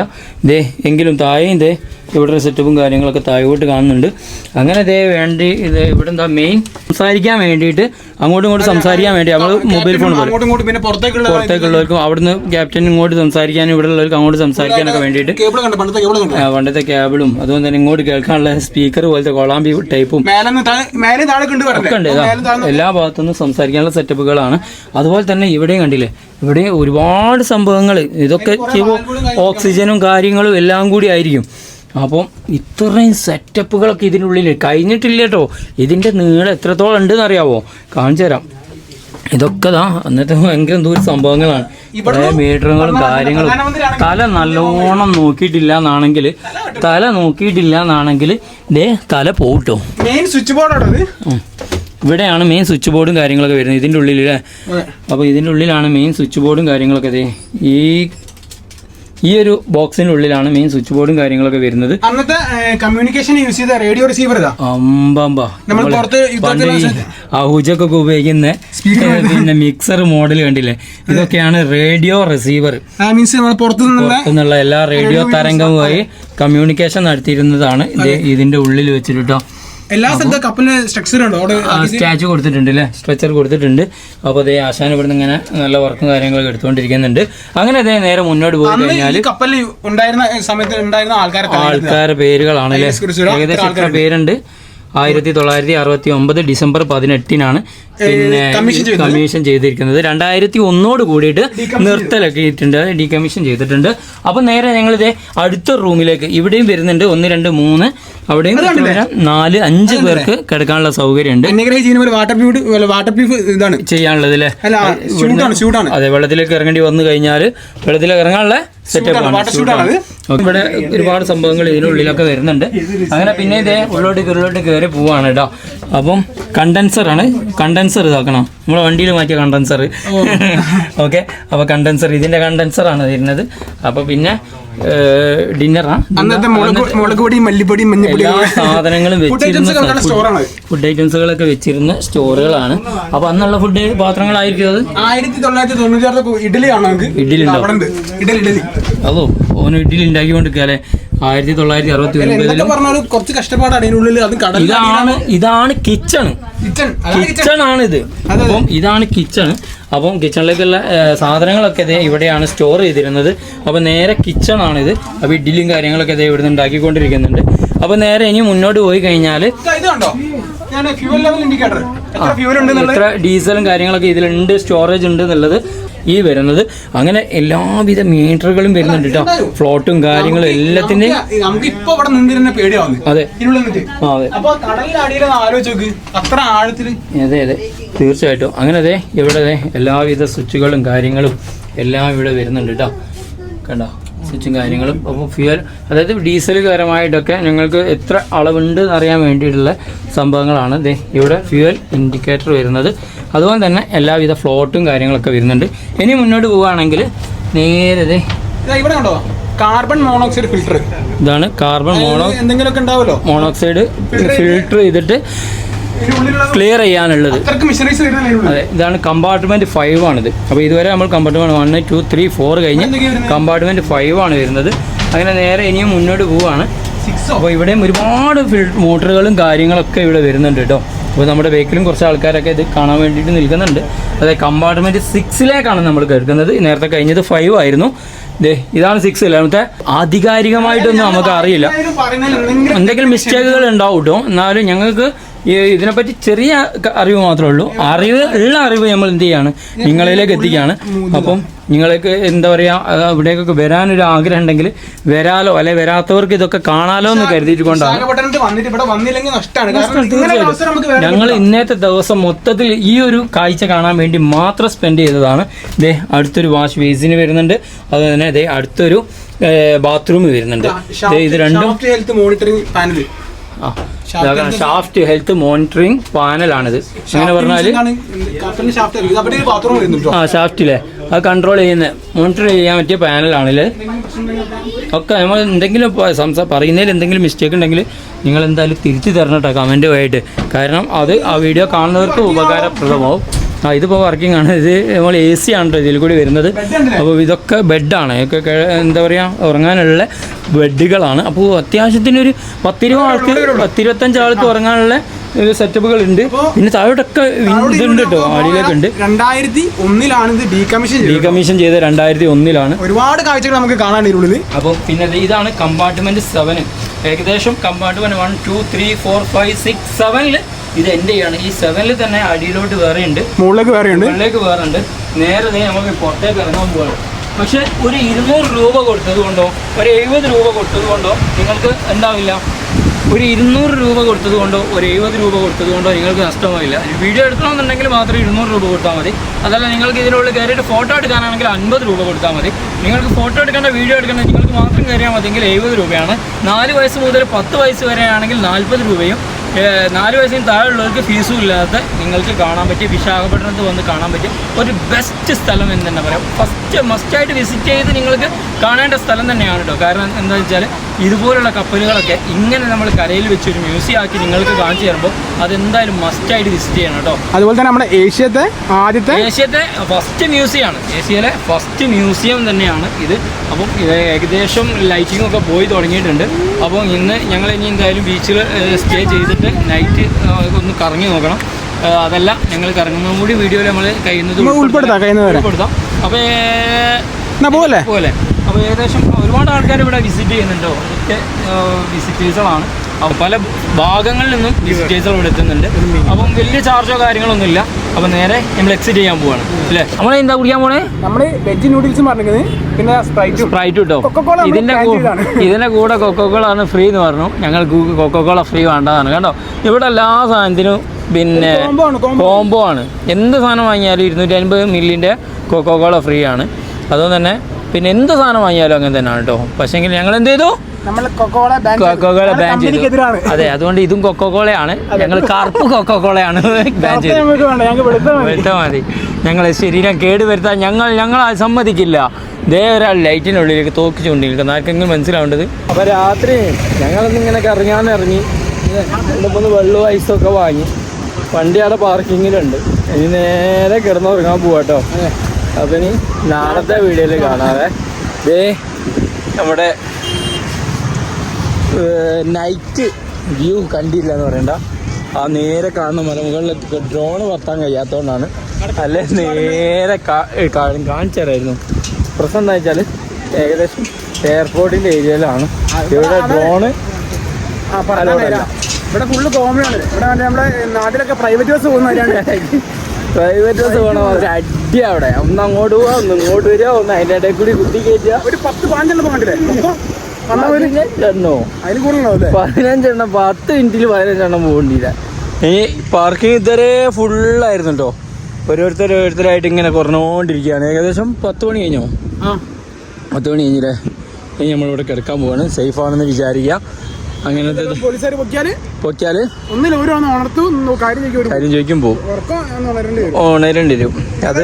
Speaker 1: ദേ എങ്കിലും താഴെയും ദേ ഇവിടെ സെറ്റപ്പും കാര്യങ്ങളൊക്കെ താഴോട്ട് കാണുന്നുണ്ട്. അങ്ങനെ ഇതേ വേണ്ടി ഇത് ഇവിടെ എന്താ മെയിൻ സംസാരിക്കാൻ വേണ്ടിയിട്ട് അങ്ങോട്ടും ഇങ്ങോട്ടും സംസാരിക്കാൻ വേണ്ടി നമ്മൾ മൊബൈൽ ഫോൺ പുറത്തേക്കുള്ളവർക്കും അവിടുന്ന് ക്യാപ്റ്റൻ ഇങ്ങോട്ട് സംസാരിക്കാനും ഇവിടെ ഉള്ളവർക്ക് അങ്ങോട്ട് സംസാരിക്കാനൊക്കെ വേണ്ടിയിട്ട്.
Speaker 2: പണ്ടത്തെ
Speaker 1: കേബിളും അതുകൊണ്ട് തന്നെ ഇങ്ങോട്ട് കേൾക്കാനുള്ള സ്പീക്കർ പോലത്തെ കൊളാമ്പി ടൈപ്പും ഒക്കെ ഉണ്ട്. എല്ലാ ഭാഗത്തുനിന്നും സംസാരിക്കാനുള്ള സെറ്റപ്പുകളാണ് അതുപോലെ തന്നെ ഇവിടെയും കണ്ടില്ലേ? ഇവിടെ ഒരുപാട് സംഭവങ്ങൾ ഇതൊക്കെ ഓക്സിജനും കാര്യങ്ങളും എല്ലാം കൂടി ആയിരിക്കും. അപ്പം ഇത്രയും സെറ്റപ്പുകളൊക്കെ ഇതിനുള്ളിൽ കഴിഞ്ഞിട്ടില്ല കേട്ടോ ഇതിന്റെ നീളം എത്രത്തോളം ഉണ്ടെന്ന് അറിയാവോ കാണിച്ചു തരാം. ഇതൊക്കെ ദാ അന്നത്തെ ഭയങ്കര ദൂര സംഭവങ്ങളാണ്. കുറേ മീറ്ററുകളും കാര്യങ്ങളും. തല നല്ലോണം നോക്കിയിട്ടില്ല എന്നാണെങ്കിൽ തല നോക്കിയിട്ടില്ല എന്നാണെങ്കിൽ ദേ തല പോട്ടോ
Speaker 2: മെയിൻ സ്വിച്ച് ബോർഡ് ആണ്
Speaker 1: ഇവിടെയാണ് മെയിൻ സ്വിച്ച് ബോർഡും കാര്യങ്ങളൊക്കെ വരുന്നത്. ഇതിന്റെ ഉള്ളിൽ അല്ലേ? അപ്പോൾ ഇതിന്റെ ഉള്ളിലാണ് മെയിൻ സ്വിച്ച് ബോർഡും കാര്യങ്ങളൊക്കെ ദേ. ഈ ഈ ഒരു ബോക്സിനുള്ളിലാണ് മെയിൻ സ്വിച്ച് ബോർഡും കാര്യങ്ങളൊക്കെ വരുന്നത്.
Speaker 2: അന്നത്തെ കമ്മ്യൂണിക്കേഷൻ യൂസ് ചെയ്ത റേഡിയോ റിസീവർ നമ്മൾ
Speaker 1: ഔജൊക്കെ ഉപയോഗിക്കുന്ന പിന്നെ മിക്സർ മോഡൽ കണ്ടില്ലേ? ഇതൊക്കെയാണ് റേഡിയോ റിസീവർ
Speaker 2: മീൻസ് നമ്മൾ
Speaker 1: പുറത്തുനിന്നുള്ള എല്ലാ റേഡിയോ തരംഗവുമായി കമ്മ്യൂണിക്കേഷൻ നടത്തിയിരുന്നതാണ്. ഇതിന്റെ ഉള്ളിൽ വെച്ചിട്ടോ
Speaker 2: എല്ലാ സ്ഥലത്തും കപ്പലിന് സ്ട്രക്ചർ ഉണ്ടോ?
Speaker 1: സ്റ്റാച്ചു കൊടുത്തിട്ടുണ്ട് അല്ലേ സ്ട്രെച്ചർ കൊടുത്തിട്ടുണ്ട്. അപ്പോൾ അതേ ആശാൻ ഇവിടുന്ന് ഇങ്ങനെ നല്ല വർക്കും കാര്യങ്ങളൊക്കെ എടുത്തുകൊണ്ടിരിക്കുന്നുണ്ട്. അങ്ങനെ അതേ നേരെ മുന്നോട്ട് പോയി കഴിഞ്ഞാൽ
Speaker 2: കപ്പലിൽ ഉണ്ടായിരുന്ന സമയത്ത് ഉണ്ടായിരുന്ന ആൾക്കാരൊക്കെ
Speaker 1: ആൾക്കാരുടെ പേരുകളാണ് അല്ലേ ഏകദേശം എത്ര പേരുണ്ട്? ആയിരത്തി തൊള്ളായിരത്തി അറുപത്തി ഒമ്പത് ഡിസംബർ പതിനെട്ടിനാണ് പിന്നെ
Speaker 2: കമ്മീഷൻ
Speaker 1: ചെയ്തിരിക്കുന്നത്. രണ്ടായിരത്തി ഒന്നോട് കൂടിയിട്ട് നിർത്തലാക്കിയിട്ടുണ്ട്. ഡി കമ്മീഷൻ ചെയ്തിട്ടുണ്ട്. അപ്പം നേരെ ഞങ്ങളിത് അടുത്ത റൂമിലേക്ക് ഇവിടെയും വരുന്നുണ്ട്. ഒന്ന് രണ്ട് മൂന്ന്. അവിടെയും നാല് അഞ്ച് പേർക്ക് കിടക്കാനുള്ള
Speaker 2: സൗകര്യം ഉണ്ട് വാട്ടർ പ്യൂഫ് വാട്ടർ പ്യൂഫ് ഇതാണ്.
Speaker 1: ചെയ്യാനുള്ളത് അല്ലേ അതെ വെള്ളത്തിലേക്ക് ഇറങ്ങേണ്ടി വന്നു കഴിഞ്ഞാൽ വെള്ളത്തിലേക്ക് ഇറങ്ങാനുള്ള സെറ്റപ്പ് ആണ്.
Speaker 2: വാട്ടർ ഷൂട്ടാണ്
Speaker 1: ഇവിടെ ഒരുപാട് സംഭവങ്ങൾ ഇതിനുള്ളിലൊക്കെ വരുന്നുണ്ട്. അങ്ങനെ പിന്നെ ഇതേ ഉള്ളോട്ട് കയറിലോട്ട് കയറി പോവാണ് കേട്ടോ അപ്പം കണ്ടൻസർ ആണ്. കണ്ടൻസർ ഇതാക്കണം. നമ്മളെ വണ്ടിയിൽ മാറ്റിയ കണ്ടൻസർ ഓക്കെ അപ്പോൾ കണ്ടൻസർ ഇതിന്റെ കണ്ടൻസർ ആണ് വരുന്നത് അപ്പോൾ പിന്നെ ഡിന്നറാ
Speaker 2: അന്നത്തെ മുളക് മുളക് പൊടി മല്ലിപ്പൊടി മഞ്ഞപ്പൊടി
Speaker 1: എല്ലാ സാധനങ്ങളും
Speaker 2: ഫുഡ്
Speaker 1: വെച്ചിരുന്ന ഫുഡ് ഐറ്റംസുകളൊക്കെ വെച്ചിരുന്ന സ്റ്റോറുകളാണ് അപ്പോൾ അന്നുള്ള ഫുഡ് പാത്രങ്ങളായിരിക്കും അത്?
Speaker 2: ആയിരത്തി തൊള്ളായിരത്തി തൊണ്ണൂറ്റി ഇഡലി ഇഡലി ഉണ്ടാക്കി
Speaker 1: അതോ? ഓന് ഇഡ്ഡലി ഉണ്ടാക്കിക്കൊണ്ടിരിക്കാല്ലേ ആയിരത്തി തൊള്ളായിരത്തി അറുപത്തി ഒൻപതിൽ ഇതാണ് ഇതാണ് കിച്ചൺ
Speaker 2: കിച്ചൺ
Speaker 1: ആണ് ഇത് അപ്പം ഇതാണ് കിച്ചൺ അപ്പം കിച്ചണിലേക്കുള്ള സാധനങ്ങളൊക്കെ ഇതേ ഇവിടെയാണ് സ്റ്റോർ ചെയ്തിരുന്നത്. അപ്പം നേരെ കിച്ചൺ ആണിത്. അപ്പോൾ ഇഡ്ഡലിയും കാര്യങ്ങളൊക്കെ ഇതേ ഇവിടുന്ന് ഉണ്ടാക്കിക്കൊണ്ടിരിക്കുന്നുണ്ട്. അപ്പോൾ നേരെ ഇനി മുന്നോട്ട് പോയി കഴിഞ്ഞാൽ ഇത്ര ഡീസലും കാര്യങ്ങളൊക്കെ ഇതിലുണ്ട് സ്റ്റോറേജ് ഉണ്ട് എന്നുള്ളത് ഈ വരുന്നത്. അങ്ങനെ എല്ലാവിധ മീറ്ററുകളും വരുന്നുണ്ട് കേട്ടോ. ഫ്ലോട്ടും കാര്യങ്ങളും എല്ലാത്തിന്റെയും
Speaker 2: നമുക്ക് ഇപ്പൊ ഇവിടെ നിന്നിരുന്ന പേടിയാവുന്നു.
Speaker 1: അതെ. അതെ.
Speaker 2: അപ്പൊ അടിയിലൊന്ന് ആലോചിച്ച് നോക്ക്. അത്ര ആഴത്തിൽ
Speaker 1: അതെ അതെ. തീർച്ചയായിട്ടും. അങ്ങനെ അതെ ഇവിടെ അതെ എല്ലാവിധ സ്വിച്ചുകളും കാര്യങ്ങളും എല്ലാം ഇവിടെ വരുന്നുണ്ട് കേട്ടോ. കണ്ടോ? സ്വിച്ചും കാര്യങ്ങളും. അപ്പോൾ ഫ്യൂൽ അതായത് ഡീസൽ കാരമായിട്ടൊക്കെ ഞങ്ങൾക്ക് എത്ര അളവുണ്ട് എന്ന് അറിയാൻ വേണ്ടിയിട്ടുള്ള സംഭവങ്ങളാണ്. ദേ ഇവിടെ ഫ്യൂൽ ഇൻഡിക്കേറ്റർ വരുന്നത്. അതുപോലെ തന്നെ എല്ലാവിധ ഫ്ലോട്ടും കാര്യങ്ങളൊക്കെ വരുന്നുണ്ട്. ഇനി മുന്നോട്ട് പോവുകയാണെങ്കിൽ നേരെ
Speaker 2: ഇതാ ഇവിടെ കണ്ടോ? കാർബൺ മോണോക്സൈഡ് ഫിൽട്ടർ
Speaker 1: ഇതാണ് കാർബൺ മോണോ
Speaker 2: എന്തെങ്കിലുമൊക്കെ ഉണ്ടാവുമല്ലോ?
Speaker 1: മോണോക്സൈഡ് ഫിൽട്ടർ ചെയ്തിട്ട് ക്ലിയർ ചെയ്യാനുള്ളത്. അതെ ഇതാണ് കമ്പാർട്ട്മെന്റ് ഫൈവ് ആണിത്. അപ്പോൾ ഇതുവരെ നമ്മൾ compartment one two three four കഴിഞ്ഞ് കമ്പാർട്ട്മെന്റ് ഫൈവ് ആണ് വരുന്നത്. അങ്ങനെ നേരെ ഇനിയും മുന്നോട്ട് പോവുകയാണ് അപ്പോൾ ഇവിടെയും ഒരുപാട് ഫിൽ മോട്ടറുകളും കാര്യങ്ങളൊക്കെ ഇവിടെ വരുന്നുണ്ട് കേട്ടോ. അപ്പോൾ നമ്മുടെ വെഹിക്കിളും കുറച്ച് ആൾക്കാരൊക്കെ ഇത് കാണാൻ വേണ്ടിയിട്ട് നിൽക്കുന്നുണ്ട്. അതെ കമ്പാർട്ട്മെന്റ് സിക്സിലേക്കാണ് നമ്മൾ കേൾക്കുന്നത് നേരത്തെ കഴിഞ്ഞത് ഫൈവ് ആയിരുന്നു. ദേ ഇതാണ് സിക്സ് അല്ലാമത്തെ ആധികാരികമായിട്ടൊന്നും നമുക്ക് അറിയില്ല
Speaker 2: എന്തെങ്കിലും
Speaker 1: മിസ്റ്റേക്കുകൾ ഉണ്ടാവും കേട്ടോ. എന്നാലും ഞങ്ങൾക്ക് ഇതിനെപ്പറ്റി ചെറിയ അറിവ് മാത്രമേ ഉള്ളൂ അറിവ് ഉള്ള അറിവ് നമ്മൾ എന്ത് ചെയ്യാണ്? നിങ്ങളിലേക്ക് എത്തിക്കുകയാണ്. അപ്പം നിങ്ങൾക്ക് എന്താ പറയുക ഇവിടേക്കൊക്കെ വരാനൊരു ആഗ്രഹം ഉണ്ടെങ്കിൽ വരാലോ അല്ലെ വരാത്തവർക്ക് ഇതൊക്കെ കാണാലോ എന്ന് കരുതിയിട്ട് കൊണ്ടാണ്. ഞങ്ങൾ ഇന്നത്തെ ദിവസം മൊത്തത്തിൽ ഈ ഒരു കാഴ്ച കാണാൻ വേണ്ടി മാത്രം സ്പെൻഡ് ചെയ്തതാണ്. ദേ അടുത്തൊരു വാഷ് ബേസിന് വരുന്നുണ്ട്. അതുപോലെ തന്നെ ദേ അടുത്തൊരു ബാത്റൂം വരുന്നുണ്ട്. ഇത് രണ്ടും
Speaker 2: health monitoring panel
Speaker 1: shaft health monitoring പാനലാണിത് അങ്ങനെ പറഞ്ഞാൽ ആ ഷാഫ്റ്റിലെ അത് കൺട്രോൾ ചെയ്യുന്ന മോണിറ്റർ ചെയ്യാൻ പറ്റിയ പാനലാണില്ലേ ഒക്കെ നമ്മൾ എന്തെങ്കിലും സംസാ പറയുന്നതിൽ എന്തെങ്കിലും മിസ്റ്റേക്ക് ഉണ്ടെങ്കിൽ നിങ്ങൾ എന്തായാലും തിരിച്ചു തരണം കേട്ടോ കമന്റുമായിട്ട് കാരണം അത് ആ വീഡിയോ കാണുന്നവർക്ക് ഉപകാരപ്രദമാവും. ആ ഇതിപ്പോൾ വർക്കിംഗ് ആണ്. ഇത് നമ്മൾ എ സി ആണ് ഇതിൽ കൂടി വരുന്നത്. അപ്പോൾ ഇതൊക്കെ ബെഡാണ്. ഇതൊക്കെ എന്താ പറയുക ഉറങ്ങാനുള്ള ബെഡുകളാണ്. അപ്പോൾ അത്യാവശ്യത്തിനൊരു പത്തിരുപത് ആൾക്ക് പത്തിരുപത്തഞ്ച് ആൾക്ക് ഉറങ്ങാനുള്ള സെറ്റപ്പുകൾ ഉണ്ട്. പിന്നെ താഴോട്ടൊക്കെ ഇതുണ്ട് കേട്ടോ അടിയിലൊക്കെ ഉണ്ട്.
Speaker 2: രണ്ടായിരത്തി ഒന്നിലാണ് ഇത് ഡീകമ്മീഷൻ
Speaker 1: ഡീ
Speaker 2: ചെയ്തത്.
Speaker 1: കമ്മീഷൻ ചെയ്ത രണ്ടായിരത്തി ഒന്നിലാണ്.
Speaker 2: ഒരുപാട് കാഴ്ചകൾ നമുക്ക് കാണാൻ ഉള്ളിൽ
Speaker 1: അപ്പോൾ പിന്നെ ഇതാണ് കമ്പാർട്ട്മെന്റ് സെവന് ഏകദേശം compartment one two three four five six സെവനിൽ ഇത് എന്റെയാണ് ഈ സെവനിൽ തന്നെ അടിയിലോട്ട് വേറെ ഉണ്ട്
Speaker 2: മുകളിലേക്ക് വേറെ ഉണ്ട്
Speaker 1: മുകളിലേക്ക് വേറെ ഉണ്ട് നേരെ നമുക്ക് പുറത്തേക്ക് ഇറങ്ങാൻ പോകണം പക്ഷെ ഒരു ഇരുന്നൂറ് രൂപ കൊടുത്തത് കൊണ്ടോ ഒരു എഴുപത് രൂപ കൊടുത്തത് കൊണ്ടോ നിങ്ങൾക്ക് എന്താവില്ല? ഒരു ഇരുന്നൂറ് രൂപ കൊടുത്തത് കൊണ്ടോ ഒരു എഴുപത് രൂപ കൊടുത്തത് കൊണ്ടോ നിങ്ങൾക്ക് നഷ്ടമാവില്ല. വീഡിയോ എടുക്കണമെന്നുണ്ടെങ്കിൽ മാത്രം ഇരുന്നൂറ് രൂപ കൊടുത്താൽ മതി. അതല്ല നിങ്ങൾക്ക് ഇതിനുള്ളിൽ കയറിയിട്ട് ഫോട്ടോ എടുക്കാനാണെങ്കിൽ അൻപത് രൂപ കൊടുത്താൽ മതി. നിങ്ങൾക്ക് ഫോട്ടോ എടുക്കേണ്ട വീഡിയോ എടുക്കേണ്ട നിങ്ങൾക്ക് മാത്രം കയറിയാൽ മതിയെങ്കിൽ എഴുപത് രൂപയാണ്. നാല് വയസ്സ് മുതൽ പത്ത് വയസ്സ് വരെയാണെങ്കിൽ നാൽപ്പത് രൂപയും നാല് വയസ്സിന് താഴെയുള്ളവർക്ക് ഫീസും ഇല്ലാതെ നിങ്ങൾക്ക് കാണാൻ പറ്റിയ വിശാഖപട്ടണത്ത് വന്ന് കാണാൻ പറ്റിയ ഒരു ബെസ്റ്റ് സ്ഥലം എന്ന് തന്നെ പറയാം. ഫസ്റ്റ് മസ്റ്റായിട്ട് വിസിറ്റ് ചെയ്ത് നിങ്ങൾക്ക് കാണേണ്ട സ്ഥലം തന്നെയാണ് കേട്ടോ കാരണം എന്താ വെച്ചാൽ ഇതുപോലുള്ള കപ്പലുകളൊക്കെ ഇങ്ങനെ നമ്മൾ കരയിൽ വെച്ച് ഒരു മ്യൂസിയം ആക്കി നിങ്ങൾക്ക് കാണിച്ചു തരുമ്പോൾ അതെന്തായാലും മസ്റ്റായിട്ട് വിസിറ്റ് ചെയ്യണം കേട്ടോ
Speaker 2: അതുപോലെ തന്നെ നമ്മുടെ ഏഷ്യത്തെ ആദ്യത്തെ
Speaker 1: ഏഷ്യത്തെ ഫസ്റ്റ് മ്യൂസിയം ആണ്. ഏഷ്യയിലെ ഫസ്റ്റ് മ്യൂസിയം തന്നെയാണ് ഇത്. അപ്പം ഏകദേശം ലൈറ്റിംഗ് ഒക്കെ പോയി തുടങ്ങിയിട്ടുണ്ട്. അപ്പോൾ ഇന്ന് ഞങ്ങൾ ഇനി എന്തായാലും ബീച്ചിൽ സ്റ്റേ ചെയ്തിട്ട് നൈറ്റ് ഒന്ന് കറങ്ങി നോക്കണം. അതെല്ലാം ഞങ്ങൾ കറങ്ങുന്നതും കൂടി വീഡിയോയിൽ നമ്മൾ കഴിയുന്നത്
Speaker 2: ഉൾപ്പെടുത്താം,
Speaker 1: ഉൾപ്പെടുത്താം. അപ്പോൾ
Speaker 2: എന്നാ പോലെ
Speaker 1: പോലെ അപ്പോൾ ഏകദേശം ഒരുപാട് ആൾക്കാർ ഇവിടെ വിസിറ്റ് ചെയ്യുന്നുണ്ടോ. ഒക്കെ വിസിറ്റേഴ്സുകളാണ് അപ്പോൾ പല ഭാഗങ്ങളിൽ നിന്നും വിസിറ്റേഴ്സുകൾ ഇവിടെ എത്തുന്നുണ്ട്. അപ്പം വലിയ ചാർജോ കാര്യങ്ങളൊന്നും ഇല്ല അപ്പം നേരെ നമ്മൾ എക്സിറ്റ് ചെയ്യാൻ പോവാണ്. അല്ലേ? നമ്മൾ എന്താ കുടിക്കാൻ പോണേ?
Speaker 2: നമ്മൾ വെജ് നൂഡിൽസും പറഞ്ഞത് പിന്നെ സ്പ്രൈറ്റ്
Speaker 1: സ്പ്രൈറ്റ് കിട്ടോ കൂ- ഇതിന്റെ കൂടെ കൊക്കോക്കോള ആണ് ഫ്രീ എന്ന് പറഞ്ഞു. ഞങ്ങൾ കൊക്കോക്കോള ഫ്രീ വേണ്ടതാണ് കേട്ടോ. ഇവിടെ എല്ലാ സാധനത്തിനും പിന്നെ. കോംബോ ആണ് എന്ത് സാധനം വാങ്ങിയാലും ഇരുന്നൂറ്റി അൻപത് മില്ലിന്റെ കൊക്കോ കോള ഫ്രീ ആണ്. അതുകൊണ്ട് തന്നെ പിന്നെ എന്ത് സാധനം വാങ്ങിയാലും അങ്ങനെ തന്നെയാണ് കേട്ടോ. പക്ഷേങ്കിൽ ഞങ്ങൾ എന്ത് ചെയ്തു? കൊക്കോകോള ബാൻ ചെയ്തു. അതെ അതുകൊണ്ട് ഇതും കൊക്കോകോളയാണ് ഞങ്ങൾ കറുപ്പ് കൊക്കോകോളയാണ് ബാൻ ചെയ്തത്.
Speaker 2: വെളുത്ത മതി.
Speaker 1: ഞങ്ങൾ ശരീരം കേട് വരുത്താൻ ഞങ്ങൾ ഞങ്ങൾ അത് സമ്മതിക്കില്ല. ദേ ഒരാൾ ലൈറ്റിനുള്ളിലേക്ക് തോക്കി ചൂണ്ടിരിക്കുന്നത് ആർക്കെങ്കിലും മനസ്സിലാവേണ്ടത്? അപ്പോൾ രാത്രി ഞങ്ങൾ ഇങ്ങനെ കറങ്ങാൻ ഇറങ്ങി വെള്ളവും ഒക്കെ വാങ്ങി. വണ്ടി അവിടെ പാർക്കിങ്ങിലുണ്ട്. ഇനി നേരെ കിടന്നുറങ്ങാൻ പോവാട്ടോ. അപ്പം ഇനി നാളത്തെ വീഡിയോയിൽ കാണാവേ. ദേ നമ്മുടെ നൈറ്റ് വ്യൂ കണ്ടില്ല എന്ന് പറയണ്ട. ആ നേരെ കാണുന്ന മലമുകളിൽ ഡ്രോൺ വർത്താൻ കഴിയാത്തതുകൊണ്ടാണ് അല്ലെ? നേരെ കാ- ഏ, കാ- പ്രശ്നം എന്താ വെച്ചാൽ ഏകദേശം എയർപോർട്ടിന്റെ ഏരിയയിലാണ് ഇവിടെ ഡ്രോണ്
Speaker 2: തരാം. ഇവിടെ ഫുള്ള് കോമഡി ആണ്. ഇവിടെ മറ്റേ നമ്മുടെ നാട്ടിലൊക്കെ പ്രൈവറ്റ് ബസ് പോകുന്നവരാണ്
Speaker 1: പ്രൈവറ്റ് ബസ് പോകണം ഒരു അടി അവിടെ. ഒന്ന് അങ്ങോട്ട് പോവാ ഒന്ന് ഇങ്ങോട്ട് വരിക ഒന്ന് അതിന്റെ ഇടയിൽ കൂടി കുത്തി കയറ്റുക
Speaker 2: ഒരു പത്ത് പാഞ്ചെണ്ണം പോകണ്ടേ
Speaker 1: പതിനഞ്ചെണ്ണോ
Speaker 2: അതിന് കൂടുതലോ
Speaker 1: പതിനഞ്ചെണ്ണം പത്ത് മിനിറ്റിൽ പതിനഞ്ചെണ്ണം പോകണ്ടില്ല ഇനി പാർക്കിംഗ് ഇതുവരെ ഫുള്ളായിരുന്നു കേട്ടോ ഓരോരുത്തർ ഓരോരുത്തരായിട്ട് ഇങ്ങനെ കുറഞ്ഞുകൊണ്ടിരിക്കുകയാണ് ഏകദേശം പത്ത് മണി കഴിഞ്ഞോ?
Speaker 2: ആ.
Speaker 1: പത്ത് മണി കഴിഞ്ഞില്ലേ? ഇനി നമ്മളിവിടെ കിടക്കാൻ പോവാണ്. സേഫാണെന്ന് വിചാരിക്കുക. അങ്ങനത്തെ
Speaker 2: പോലീസുകാർ പൊക്കിയാൽ?
Speaker 1: പൊക്കിയാൽ
Speaker 2: ഒന്നിൽ ഓരോ ഒന്ന് ഉണർത്തു കാര്യം ചോദിക്കും ഒരു
Speaker 1: കാര്യം ചോദിക്കും പോകും
Speaker 2: ഉറക്കം ഒന്ന് ഉണരേണ്ടി വരും.
Speaker 1: അത്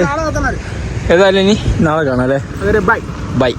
Speaker 1: ഏതായാലും ഇനി നാളെ കാണാം അല്ലേ?
Speaker 2: ബൈ.
Speaker 1: ബൈ.